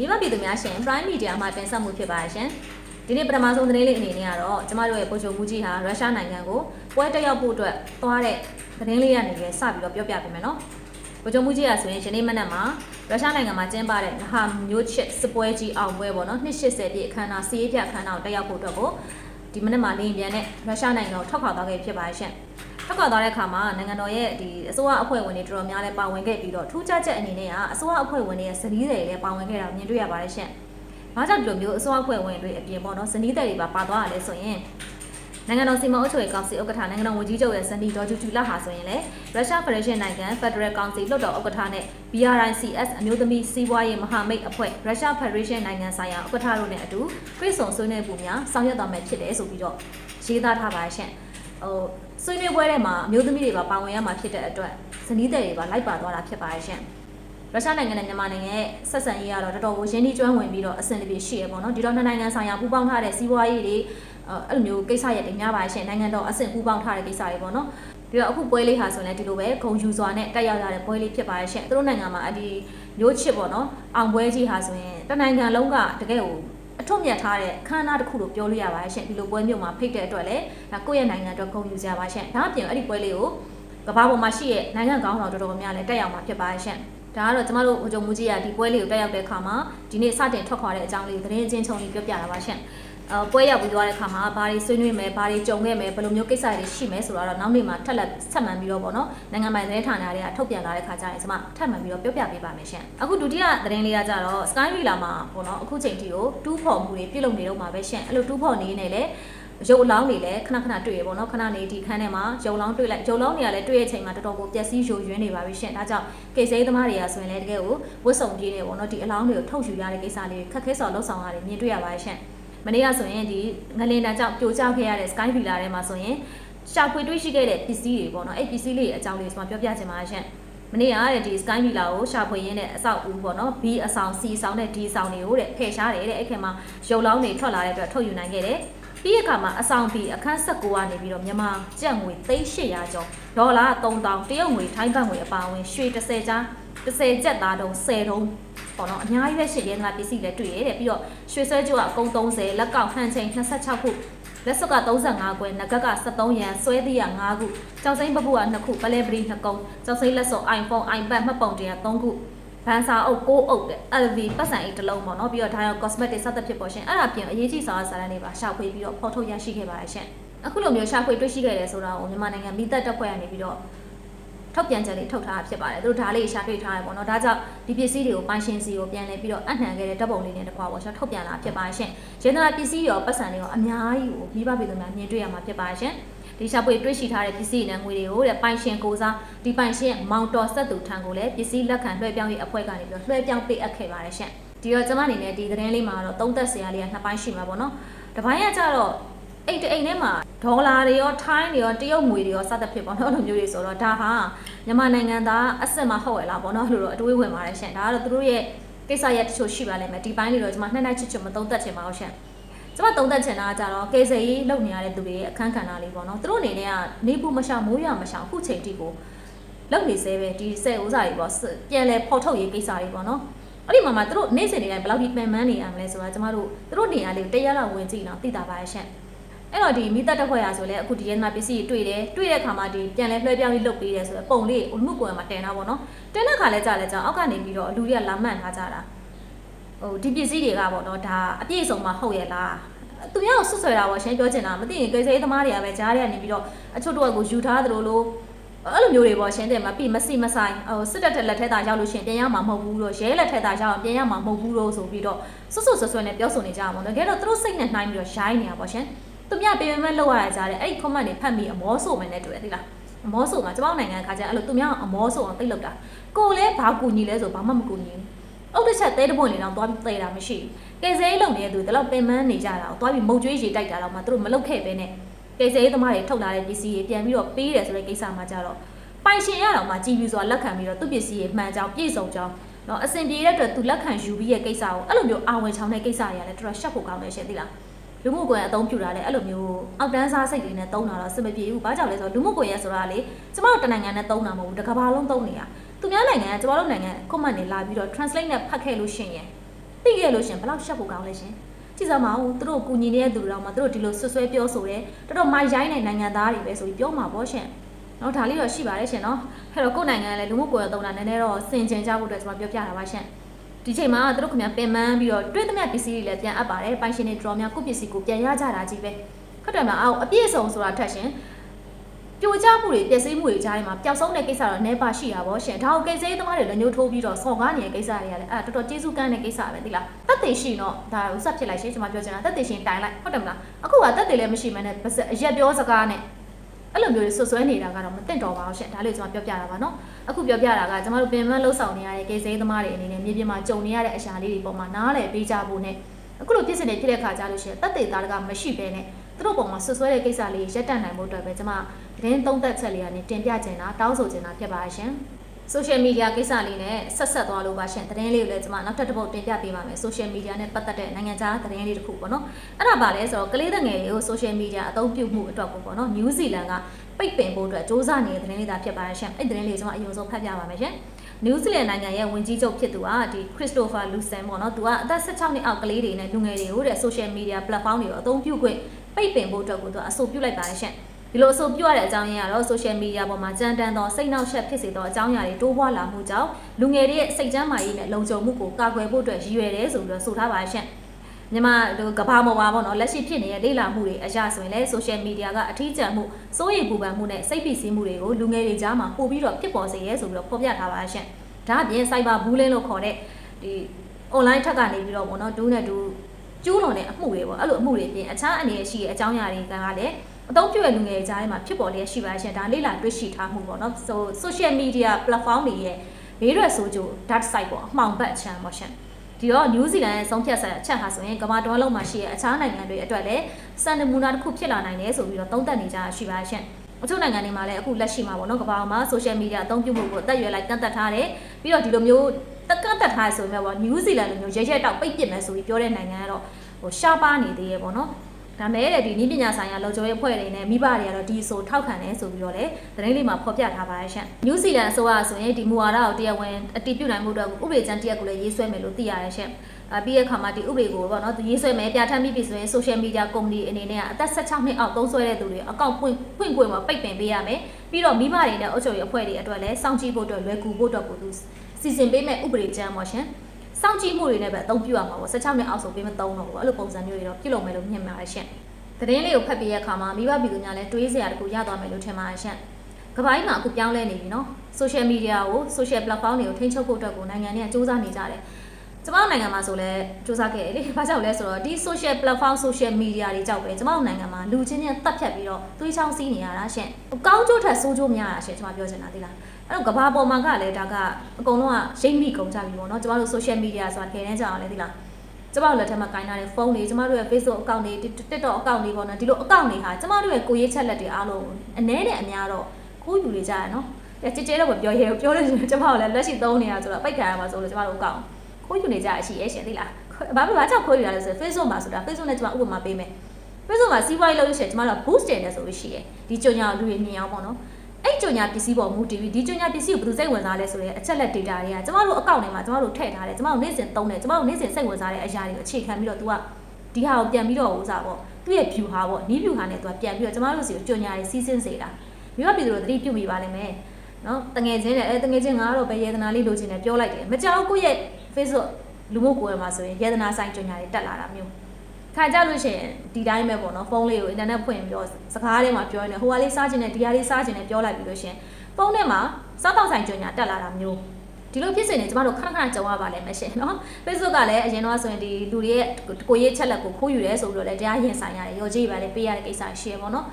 မိဘပြည်သူများရှင် Prime Media မှာတင်ဆက်မှုဖြစ်ပါရှင်ဒီနေ့ပထမဆုံးသတင်းလေးအနေနဲ့ကတော့ကျမတို့ရဲ့ပုံချုပ်မှုကြီးဟာရုရှားနိုင်ငံကိုပွဲတက်ရောက်ဖို့အတွက်သွားတဲ့သတင်းလေးကနေလည်းစပြီးတော့ပြောပြပေးမယ်နော်ပုံချုပ်မှုကြီးကဆိုရင်ယနေ့မနက်မှာရုရှားနိုင်ငံမှာကျင်းပတဲ့မဟာမျိုးချစ်စပွဲကြီးအောင်ပွဲပေါ့နော်280ပြည့်အခမ်းအနားစီးရေးပြအခမ်းအနားကိုတက်ရောက်ဖို့အတွက်ကိုဒီမနက်မှာနေပြန်တဲ့ရုရှားနိုင်ငံကိုထောက်ခွာသွားခဲ့ဖြစ်ပါရှင် ထောက်ခွာသွားတဲ့အခါမှာနိုင်ငံတော်ရဲ့ဒီအစိုးရအဖွဲ့ဝင်တွေတော်တော်များလည်းပါဝင်ခဲ့ပြီးတော့ထူးခြားချက်အနေနဲ့ကအစိုးရအဖွဲ့ဝင်တွေရဲ့ဇနီးတွေလည်းပါဝင်ခဲ့တာကိုမြင်တွေ့ရပါတယ်ရှင်။ဘာကြောင့်ဒီလိုမျိုးအစိုးရအဖွဲ့ဝင်တွေအပြင်ပေါ့နော်ဇနီးတွေပါပါသွားရလဲဆိုရင်နိုင်ငံတော်စီမံအုပ်ချုပ်ရေးကောင်စီဥက္ကဋ္ဌနိုင်ငံတော်ဝန်ကြီးချုပ်ရဲ့ဇနီးဒေါ်ဂျူဂျူလာဟာဆိုရင်လေရုရှားဖက်ဒရေးရှင်းနိုင်ငံ Federal Council လွှတ်တော်ဥက္ကဋ္ဌနဲ့ BRICS အမျိုးသမီးစီးပွားရေးမဟာမိတ်အဖွဲ့ရုရှားဖက်ဒရေးရှင်းနိုင်ငံဆိုင်ရာဥက္ကဋ္ဌတို့နဲ့အတူပြည်စုံဆွေးနွေးမှုများဆောင်ရွက်သွားမယ်ဖြစ်တယ်ဆိုပြီးတော့ရေးသားထားပါရှင်။ဟို ဆွေးနွေးပွဲထဲမှာအမျိုးသမီးတွေပါပါဝင်ရမှာဖြစ်တဲ့အတွက်ဇနီးတွေပါလိုက်ပါသွားတာဖြစ်ပါရှင်။ရုရှားနိုင်ငံနဲ့မြန်မာနိုင်ငံရဲ့ဆက်ဆံရေးကတော့တော်တော်ကိုရင်းနှီးကျွမ်းဝင်ပြီးတော့အဆင်ပြေရှိရပေါ့နော်ဒီတော့နှစ်နိုင်ငံဆိုင်ရာပူးပေါင်းထားတဲ့စီးပွားရေးတွေအဲ့လိုမျိုးကိစ္စရပ်တွေများပါရှင်နိုင်ငံတော်အဆင့်ပူးပေါင်းထားတဲ့ကိစ္စတွေပေါ့နော်ဒီတော့အခုပွဲလေးဟာဆိုရင်လည်းဒီလိုပဲဂုံယူစွာနဲ့တက်ရောက်ရတဲ့ပွဲလေးဖြစ်ပါရှင်သူတို့နိုင်ငံမှာအဒီမျိုးချစ်ပေါ့နော်အောင်ပွဲကြီးဟာဆိုရင်တနိုင်ငံလုံးကတကယ်ကို အထွတ်မြတ်ထားတဲ့ခမ်းနားတစ်ခုလို့ပြောလို့ရပါတယ်ရှင်ဒီလိုပွဲမျိုးမှာဖိတ်တဲ့အတွက်လည်းဒါကိုယ့်ရဲ့နိုင်ငံအတွက်ဂုဏ်ယူကြပါရှင်ဒါအပြင်အဲ့ဒီပွဲလေးကိုကမ္ဘာပေါ်မှာရှိတဲ့နိုင်ငံကောင်းတော်တော်များများလည်းတက်ရောက်မှာဖြစ်ပါတယ်ရှင်ဒါကတော့ကျမတို့ဟိုကြုံမှုကြီးကဒီပွဲလေးကိုတက်ရောက်တဲ့အခါမှာဒီနေ့စတင်ထွက်ခွာတဲ့အကြောင်းလေးသတင်းအချင်းချုပ်လေးပြောပြတာပါရှင်အဲ ပွဲရောက်ပြီးသွားတဲ့အခါမှာဘာတွေဆွေးနွေးမယ်ဘာတွေကြုံခဲ့မယ်ဘယ်လိုမျိုးကိစ္စတွေရှိမယ်ဆိုတော့နောက်နေ့မှာထက်လက်ဆက်မှန်ပြီးတော့ပေါ့နော်နိုင်ငံပိုင်သတင်းဌာနတွေကထုတ်ပြန်လာတဲ့ခါကျရင်ကျွန်မထပ်မှန်ပြီးတော့ပြောပြပေးပါမယ်ရှင်အခုဒုတိယသတင်းလေးကကြတော့ Sky Villa မှာပေါ့နော်အခုချိန်ထိကိုတူးဖော်မှုတွေပြုလုပ်နေတော့မှာပဲရှင်အဲ့လိုတူးဖော်နေနေလေရုပ်အလောင်းတွေလည်းခဏခဏတွေ့ရပေါ့နော်ခဏနေဒီခန်းထဲမှာရုပ်လောင်းတွေ့လိုက်ရုပ်လောင်းတွေကလည်းတွေ့ရချိန်မှာတော်တော်ကိုပျက်စီးယိုယွင်းနေပါပြီရှင်ဒါကြောင့်ကိစ္စရေးသမားတွေကဆိုရင်လည်းတကယ်ကိုဝတ်စုံပြေးနေပေါ့နော်ဒီအလောင်းတွေကိုထုတ်ယူရတဲ့ကိစ္စလေးခက်ခဲစွာလှုပ်ဆောင်ရတယ်မြင်တွေ့ရပါတယ်ရှင် မနေ့ကဆိုရင်ဒီငလင်တန်ကြောင့်ပြိုကျခဲ့ရတဲ့ Sky Villa ထဲမှာဆိုရင်ရှာဖွေတွေ့ရှိခဲ့တဲ့ပစ္စည်းတွေပေါ့နော်အဲ့ပစ္စည်းလေးအကြောင်းလေးကျွန်မပြောပြချင်ပါတယ်ရှင်မနေ့ကတဲ့ဒီ Sky Villa ကိုရှာဖွေရင်းနဲ့အဆောက်အဦပေါ့နော် B အဆောင် C အဆောင်နဲ့ D အဆောင်တွေကိုတဲ့ဖယ်ရှားတယ်တဲ့အဲ့ခင်မှာရုပ်လောင်းတွေထွက်လာတဲ့အတွက်ထုတ်ယူနိုင်ခဲ့တယ်ပြီးရခါမှာအဆောင်ပြီးအခန်း16ကနေပြီးတော့မြန်မာကျပ်ငွေ3800ကျော်ဒေါ်လာ3000တရုတ်ငွေထိုင်းဘတ်ငွေအပါအဝင်ရွှေ30ကျား30ကျပ်သားတုံး10တုံး ပေါ့နော်အများကြီးပဲရှစ်ရဲငါပစ္စည်းလည်းတွေ့ရတယ်ပြီးတော့ရွှေဆွဲကြိုးကအကုန်30လက်ကောက်ဟန်ချိန်26ခုလက်စွပ်က35ခွဲငကက်က73ရန်ဆွဲသီးရ5ခုကြောက်စိမ့်ပပုက2ခုပလဲပရီ2ကုန်းကြောက်စိမ့်လက်စွပ် iPhone iPad မှတ်ပုံတင်က3ခုဘန်စာအုပ်6အုပ်တဲ့ LV ပတ်စံအိတ်တစ်လုံးပေါ့နော်ပြီးတော့ဒါရော cosmetic စသဖြင့်ပေါ့ရှင်အဲ့ဒါပြင်အရေးကြီးစာစာတန်းတွေပါရှာဖွေပြီးတော့ဖော်ထုတ်ရရှိခဲ့ပါတယ်ရှင်အခုလိုမျိုးရှာဖွေတွေ့ရှိခဲ့တယ်ဆိုတာကိုမြန်မာနိုင်ငံမိသက်တပ်ဖွဲ့ကနေပြီးတော့ ထုတ်ပြန်ချက်လေးထုတ်ထားတာဖြစ်ပါတယ်သူတို့ဒါလေးရှာတွေ့ထားရပေါ့နော်ဒါကြောင့်ဒီပစ္စည်းတွေကိုပိုင်ရှင်စီကိုပြန်လဲပြီးတော့အနှံခဲ့တဲ့ဓာတ်ပုံလေးနဲ့တကွာပေါ့ရှာထုတ်ပြန်လာဖြစ်ပါတယ်ရှင်ရင်းနာပစ္စည်းရောပတ်စံတွေရောအများကြီးကိုမိဘပြည်သူများမြင်တွေ့ရမှာဖြစ်ပါတယ်ရှင်ဒီရှာဖွေတွေ့ရှိထားတဲ့ပစ္စည်းနဲ့ငွေတွေကိုတဲ့ပိုင်ရှင်ကိုစားဒီပိုင်ရှင်မောင်တော်ဆက်သူထံကိုလည်းပစ္စည်းလက်ခံလွှဲပြောင်းရေးအဖွဲ့ကနေပြီးတော့လွှဲပြောင်းပေးအပ်ခဲ့ပါတယ်ရှင်ဒီတော့ကျွန်မအနေနဲ့ဒီသတင်းလေးမှာတော့သုံးသက်စရာလေးကနှစ်ပိုင်းရှိမှာပေါ့နော်တစ်ပိုင်းကကြတော့ အိတ်တအိမ်ထဲမှာဒေါ်လာတွေရောထိုင်းတွေရောတရုတ်ငွေတွေရောစသဖြင့်ပေါ့နော်အဲ့လိုမျိုးတွေဆိုတော့ဒါဟာမြန်မာနိုင်ငံသားအစ်စ်မဟုတ်ရလားပေါ့နော်အဲ့လိုတော့အတွေးဝင်ပါတယ်ရှင်ဒါကတော့သူတို့ရဲ့ကိစ္စရပ်တချို့ရှိပါလိမ့်မယ်ဒီပိုင်းတွေတော့ကျွန်မနှစ်နိုင်ချစ်ချွတ်မသုံးသက်ချင်ပါဘူးရှင်ကျမသုံးသက်ချင်တာကကြတော့ကေစရေးလုပ်နေရတဲ့သူတွေရဲ့အခန်းကဏ္ဍလေးပေါ့နော်သူတို့အနေနဲ့ကနေပူမရှောင်မိုးရမရှောင်အခုချိန်ထိကိုလုပ်နေသေးပဲဒီစက်ဥစားတွေပေါ့ပြန်လဲဖော်ထုတ်ရေးကိစ္စတွေပေါ့နော်အဲ့ဒီမှာမှသူတို့နေ့စဉ်တွေတိုင်းဘယ်လောက်ဒီပင်ပန်းနေရမလဲဆိုတာကျမတို့သူတို့နေရာလေးတရားလာဝင်ကြည့်တော့သိတာပါရဲ့ရှင့် အဲ့တော့ဒီမိသက်တက်ခွက်ရဆိုလဲအခုဒီရဲနာပစ္စည်းတွေ့တယ်တွေ့တဲ့အခါမှာဒီပြန်လဲလွှဲပြောင်းပြီးလုပ်ပေးတယ်ဆိုတော့ပုံလေးအမှုကွယ်မှာတင်တာပေါ့နော်တင်တဲ့ခါလဲကြာလဲကြာအောက်ကနေပြီးတော့လူတွေကလာမှန်ထားကြတာဟိုဒီပစ္စည်းတွေကပေါ့နော်ဒါအပြည့်စုံမှဟုတ်ရဲ့လားသူများကိုဆွဆွဲတာပေါ့ရှင်းပြောချင်တာမသိရင်ကိစ္စရေးသမားတွေကပဲကြားရနေပြီးတော့အချို့တော့ကိုယူထားသလိုလိုအဲ့လိုမျိုးတွေပေါ့ရှင်းတယ်မှာပြီးမစီမဆိုင်ဟိုစစ်တပ်တက်လက်ထဲတာရောက်လို့ရှင်ပြန်ရမှာမဟုတ်ဘူးတော့ရဲလက်ထဲတာရောက်အောင်ပြန်ရမှာမဟုတ်ဘူးလို့ဆိုပြီးတော့ဆွဆွဆွဆွနဲ့ပြောဆိုနေကြတာပေါ့နော်တကယ်တော့သူတို့စိတ်နဲ့နှိုင်းပြီးတော့ရိုင်းနေတာပေါ့ရှင် သူများပြင်ပမဲ့လောက်ရတာကြားတယ်အဲ့ဒီ comment တွေဖတ်ပြီးအမောဆိုမယ်နဲ့တူတယ်သိလားအမောဆိုမှာကျမတို့နိုင်ငံခါကျအဲ့လိုသူများအမောဆိုအောင်သိလောက်တာကိုလည်းဘာကူညီလဲဆိုဘာမှမကူညီဘူးအုတ်တစ်ချက်သေးတဲ့ပွင့်လေးတော့သွားပြီးသေတာမရှိဘူးကယ်ဆယ်ရေးလုပ်နေတဲ့သူတလောက်ပင်ပန်းနေကြတာကိုသွားပြီးမုတ်ကျွေးရေတိုက်တာတော့မှသူတို့မလုပ်ခဲ့ပဲနဲ့ကယ်ဆယ်ရေးသမားတွေထုတ်လာတဲ့ပစ္စည်းတွေပြန်ပြီးတော့ပေးတယ်ဆိုတဲ့ကိစ္စမှာကြတော့ပိုင်ရှင်ရတော့မှကြည်ပြီးစွာလက်ခံပြီးတော့သူ့ပစ္စည်းတွေမှန်ကြောင်းပြည့်စုံကြောင်းနော်အဆင်ပြေတဲ့အတွက်သူလက်ခံယူပြီးရဲ့ကိစ္စကိုအဲ့လိုမျိုးအာဝင်ချောင်းတဲ့ကိစ္စတွေကလည်းတော်တော်ရှက်ဖို့ကောင်းတယ်ရှင်သိလား လူမှုကွန်ရက်အသုံးပြုတာလည်းအဲ့လိုမျိုးအောက်တန်းစားစိတ်တွေနဲ့သုံးတာတော့စမပြေဘူး။ဘာကြောင့်လဲဆိုတော့လူမှုကွန်ရက်ဆိုတာလေကျမတို့တနိုင်ငံနဲ့သုံးတာမဟုတ်ဘူး။တစ်ကမ္ဘာလုံးသုံးနေတာ။သူများနိုင်ငံကကျမတို့နိုင်ငံ comment တွေလာပြီးတော့ translate နဲ့ဖတ်ခဲ့လို့ရှိရင်သိသိခဲ့လို့ရှင်ဘယ်လောက်ရှက်ဖို့ကောင်းလဲရှင်ကြည့်စမ်းပါဦးသူတို့ကူညီနေတဲ့သူတွေတော့မှသူတို့ဒီလိုဆွဆွဲပြောဆိုတယ်တော်တော်မိုက်ရိုင်းတဲ့နိုင်ငံသားတွေပဲဆိုပြီးပြောမှာပေါ့ရှင်နော်ဒါလေးတော့ရှိပါတယ်ရှင်နော်အဲ့တော့ကိုယ့်နိုင်ငံကလည်းလူမှုကွယ်သုံးတာနည်းနည်းတော့စင်ကြင်ကြဖို့အတွက်ကျွန်တော်ပြောပြတာပါရှင် ဒီချိန်မှာသူတို့ခင်ဗျာပင်ပန်းပြီးတော့တွေ့သမျှပစ္စည်းတွေလည်းပြန်အပ်ပါတယ်ပိုင်ရှင်တွေတော်များကိုယ့်ပစ္စည်းကိုပြန်ရကြတာကြီးပဲခက်တယ်မအောင်အပြည့်စုံဆိုတာထက်ရှင်ပြိုကျမှုတွေပျက်စီးမှုတွေကြားထဲမှာပျောက်ဆုံးတဲ့ကိစ္စတော့နေပါရှိတာပေါ့ရှင်ဒါကိုကိစ္စရေးသမားတွေလည်းညှို့ထိုးပြီးတော့ဆော်ကားနေတဲ့ကိစ္စတွေကလည်းအဲ့ဒါတော်တော်ကျေးဇူးကမ်းတဲ့ကိစ္စပဲဒီလားတက်သေးရှိတော့ဒါကိုဆက်ဖြစ်လိုက်ရှင်ကျွန်မပြောချင်တာတက်သေးရှင်တိုင်လိုက်ဟုတ်တယ်မလားအခုကတက်သေးလည်းမရှိမှန်းနဲ့ပါစက်အရက်ပြောစကားနဲ့ အဲ့လိုမျိုးတွေဆွဆွဲနေတာကတော့မတင်တော်ပါဘူးရှင်ဒါလေးကျွန်မပြောပြတာပါနော်အခုပြောပြတာကကျွန်တော်တို့ပင်မလှုပ်ဆောင်နေရတဲ့ကိစ္စရေးသမားတွေအနေနဲ့မြေပြင်မှာကြုံနေရတဲ့အရာလေးတွေပေါ်မှာနားလည်ပေးကြဖို့နဲ့အခုလိုဖြစ်စနေဖြစ်တဲ့ခါကြလို့ရှိရင်တက်သေးသားတကမရှိဘဲနဲ့သူတို့ပုံမှာဆွဆွဲတဲ့ကိစ္စလေးရက်တန့်နိုင်ဖို့အတွက်ပဲကျွန်မသတင်းသုံးသက်ချက်လေးကနေတင်ပြချင်တာတောင်းဆိုချင်တာဖြစ်ပါရှင်။ social media ကိစ္စလေးနဲ့ဆက်ဆက်သွားလို့ပါရှင်သတင်းလေးကိုလည်းကျွန်မနောက်ထပ်တစ်ပုတ်တင်ပြပေးပါမယ် social media နဲ့ပတ်သက်တဲ့နိုင်ငံခြားသတင်းလေးတစ်ခုပေါ့နော်အဲ့ဒါပါလဲဆိုတော့ကလေးတငယ်တွေကို social media အသုံးပြုမှုအတွက်ကိုပေါ့နော် New Zealand ကပိတ်ပင်ဖို့အတွက်စ조사နေတဲ့သတင်းလေးသာဖြစ်ပါရှင်အဲ့သတင်းလေးကျွန်မအရင်ဆုံးဖတ်ပြပါမယ်ရှင်နယူးဇီလန်နိုင်ငံရဲ့ဝင်ကြီးချုပ်ဖြစ်သူကဒီခရစ်စတိုဖာလူဆန်ပေါ့နော်သူကအသက်16နှစ်အောက်ကလေးတွေနဲ့လူငယ်တွေကိုတဲ့ social media platform တွေကိုအသုံးပြုခွင့်ပိတ်ပင်ဖို့အတွက်ကိုသူကအဆိုပြုလိုက်ပါတယ်ရှင် ဒီလိုအဆိုပြုရတဲ့အကြောင်းရင်းကတော့ social media ပေါ်မှာကြမ်းတမ်းသောစိတ်နှောက်ယှက်ဖြစ်စေသောအကြောင်းအရာတွေတိုးပွားလာမှုကြောင့်လူငယ်တွေရဲ့စိတ်ကျန်းမာရေးနဲ့လုံခြုံမှုကိုကာကွယ်ဖို့အတွက်ရည်ရွယ်တယ်ဆိုပြီးတော့ဆိုထားပါရှင့်မြန်မာတို့ကဘာမောပါပေါ့နော်လက်ရှိဖြစ်နေတဲ့လေ့လာမှုတွေအရာဆိုရင်လည်း social media ကအထီးကျန်မှုစိုးရိမ်ပူပန်မှုနဲ့စိတ်ဖိစီးမှုတွေကိုလူငယ်တွေကြားမှာပို့ပြီးတော့ဖြစ်ပေါ်စေရဲဆိုပြီးတော့ဖော်ပြထားပါရှင့်ဒါအပြင် cyber bullying လို့ခေါ်တဲ့ဒီ online ထက်ကနေပြီးတော့ပေါ့နော်ဒူးနဲ့ဒူးကျူးလွန်တဲ့အမှုတွေပေါ့အဲ့လိုအမှုတွေပြင်အခြားအနေရရှိတဲ့အကြောင်းအရာတွေကလည်း အသုံးပြုတဲ့လူငယ်ကြားထဲမှာဖြစ်ပေါ်လျက်ရှိပါရှင်ဒါလေ့လာတွေ့ရှိထားမှုပေါ့နော်ဆို social media platform တွေရဲ့ဘေးရွက်ဆိုးကျိုး dark side ပေါ့အမှောင်ဘက်အချမ်းပေါ့ရှင်ဒီတော့နယူးဇီလန်ရဲ့ဆုံးဖြတ်ဆက်အချက်ဟာဆိုရင်ကမ္ဘာတော်လုံးမှာရှိတဲ့အခြားနိုင်ငံတွေအတွက်လည်းစံနမူနာတစ်ခုဖြစ်လာနိုင်တယ်ဆိုပြီးတော့သုံးသပ်နေကြရှိပါရှင်အချို့နိုင်ငံတွေမှာလည်းအခုလက်ရှိမှာပေါ့နော်ကမ္ဘာမှာ social media အသုံးပြုမှုကိုတက်ရွယ်လိုက်ကန့်သက်ထားတယ်ပြီးတော့ဒီလိုမျိုးတက်ကန့်သက်ထားရဆိုရင်ပေါ့နယူးဇီလန်လိုမျိုးရဲရဲတောက်ပိတ်ပစ်မယ်ဆိုပြီးပြောတဲ့နိုင်ငံကတော့ဟိုရှားပါနေသေးရဲ့ပေါ့နော် ဒါမဲ့တဲ့ဒီနည်းပညာဆိုင်ရာလုံခြုံရေးအဖွဲ့တွေနဲ့မိဘတွေကတော့ဒီဆိုထောက်ခံတယ်ဆိုပြီးတော့လေသတင်းလေးမှာဖော်ပြထားပါရဲ့ရှင့်နယူးဇီလန်အစိုးရဆိုရင်ဒီမူဝါဒကိုတရားဝင်အတည်ပြုနိုင်မှုအတွက်ဥပဒေကြမ်းတစ်ရပ်ကိုလည်းရေးဆွဲမယ်လို့သိရရဲ့ရှင့်အပြီးရခါမှာဒီဥပဒေကိုပေါ့နော်သူရေးဆွဲမယ်ပြဋ္ဌာန်းပြီးပြီဆိုရင် social media company အနေနဲ့ကအသက်16နှစ်အောက်သုံးဆွဲတဲ့သူတွေအကောင့်ပွင့်ဖွင့်ခွင့်မှာပိတ်ပင်ပေးရမယ်ပြီးတော့မိဘတွေနဲ့အုပ်ချုပ်ရေးအဖွဲ့တွေအတွက်လည်းစောင့်ကြည့်ဖို့အတွက်လွယ်ကူဖို့အတွက်ကိုသူစီစဉ်ပေးမယ်ဥပဒေကြမ်းပေါ့ရှင် စောင့်ကြည့်မှုတွေနဲ့ပဲအသုံးပြုရမှာပေါ့16နှစ်အောက်ဆိုပေးမသုံးတော့ဘူးအဲ့လိုပုံစံမျိုးတွေတော့ပြုလုပ်မယ်လို့မြင်ပါတယ်ရှင်သတင်းလေးကိုဖတ်ပြီးရခါမှာမိဘပြည်သူများလည်းတွေးစရာတခုရသွားမယ်လို့ထင်ပါတယ်ရှင်ကပိုင်းမှာအခုပြောင်းလဲနေပြီနော် social media ကို social platform တွေကိုထိန်းချုပ်ဖို့အတွက်ကိုနိုင်ငံတွေကစူးစမ်းနေကြတယ်ကျမတို့နိုင်ငံမှာဆိုလဲစူးစမ်းခဲ့တယ်လေဘာကြောင့်လဲဆိုတော့ဒီ social platform social media တွေကြောက်ပဲကျမတို့နိုင်ငံမှာလူချင်းချင်းတက်ဖြတ်ပြီးတော့သွေးချောင်းစီးနေရတာရှင်ကောင်းကျိုးထက်ဆိုးကျိုးများတာရှင်ကျမပြောချင်တာသိလား အဲ့တော့ကဘာပေါ်မှာကလည်းဒါကအကုန်လုံးကရိမ့်မိကုန်ကြပြီပေါ့နော်ကျမတို့ social media ဆိုတာခဲနေကြအောင်လေသိလားကျမတို့လက်ထက်မှာကင်ထားတဲ့ဖုန်းတွေကျမတို့ရဲ့ Facebook account တွေ TikTok account တွေပေါ့နော်ဒီလို account တွေဟာကျမတို့ရဲ့ကိုရေးချက်လက်တွေအားလုံးအနည်းနဲ့အများတော့ခိုးယူနေကြရနော်ကြဲကြဲတော့ပြောရဲပြောလို့ကျမတို့လည်းလက်ရှိသုံးနေတာဆိုတော့ပိတ်ခံရမှာဆိုလို့ကျမတို့အကောင့်ခိုးယူနေကြရရှိရဲ့ရှင်သိလားဘာဖြစ်ဘာကြောင့်ခိုးယူရလဲဆိုတော့ Facebook မှာဆိုတာ Facebook နဲ့ကျမဥပမာပေးမယ် Facebook မှာစီးပွားရေးလုပ်ရရှင်ကျမတို့ boost တယ်ဆိုလို့ရှိရဲ့ဒီကြညာလူတွေမြင်အောင်ပေါ့နော် အဲ့ကြညာပစ္စည်းပေါ်မူတည်ပြီးဒီကြညာပစ္စည်းကိုဘယ်သူစိတ်ဝင်စားလဲဆိုရင်အချက်လက် data တွေကကျမတို့အကောင့်ထဲမှာကျမတို့ထည့်ထားတယ်ကျမတို့နေ့စဉ်သုံးတယ်ကျမတို့နေ့စဉ်စိတ်ဝင်စားတဲ့အရာတွေကိုအခြေခံပြီးတော့ तू ကဒီဟာကိုပြန်ပြီးတော့ဥစားပေါ့သူ့ရဲ့ view ဟာပေါ့နီး view ဟာနဲ့ तू ကပြန်ပြီးတော့ကျမတို့စီကိုကြညာရေးစီးစင်းစေတာမိဘပြည်သူတို့သတိပြုမိပါလိမ့်မယ်နော်တငယ်ချင်းနဲ့အဲတငယ်ချင်းငါတော့ပဲယေဒနာလေးလိုချင်တယ်ပြောလိုက်တယ်မကြောက်ကိုယ့်ရဲ့ Facebook လူမှုကွယ်မှာဆိုရင်ယေဒနာဆိုင်ကြညာတွေတက်လာတာမျိုး ခါကြလို့ရှိရင်ဒီတိုင်းပဲပေါ့နော်ဖုန်းလေးကိုအင်တာနက်ဖွင့်ပြီးတော့စကားထဲမှာပြောနေတယ်ဟိုဟာလေးစားခြင်းနဲ့ဒီဟာလေးစားခြင်းနဲ့ပြောလိုက်ပြီးလို့ရှိရင်ဖုန်းထဲမှာစားတော့ဆိုင်ကြညာတက်လာတာမျိုးဒီလိုဖြစ်စဉ်တွေကျမတို့ခဏခဏကြုံရပါလိမ့်မယ်ရှင်နော် Facebook ကလည်းအရင်တော့ဆိုရင်ဒီလူတွေရဲ့ကိုရေးချက်လက်ကိုခိုးယူရဲဆိုပြီးတော့လည်းတရားရင်ဆိုင်ရတယ်ရောကြီးပါလေပေးရတဲ့ကိစ္စရှိရပေါ့နော်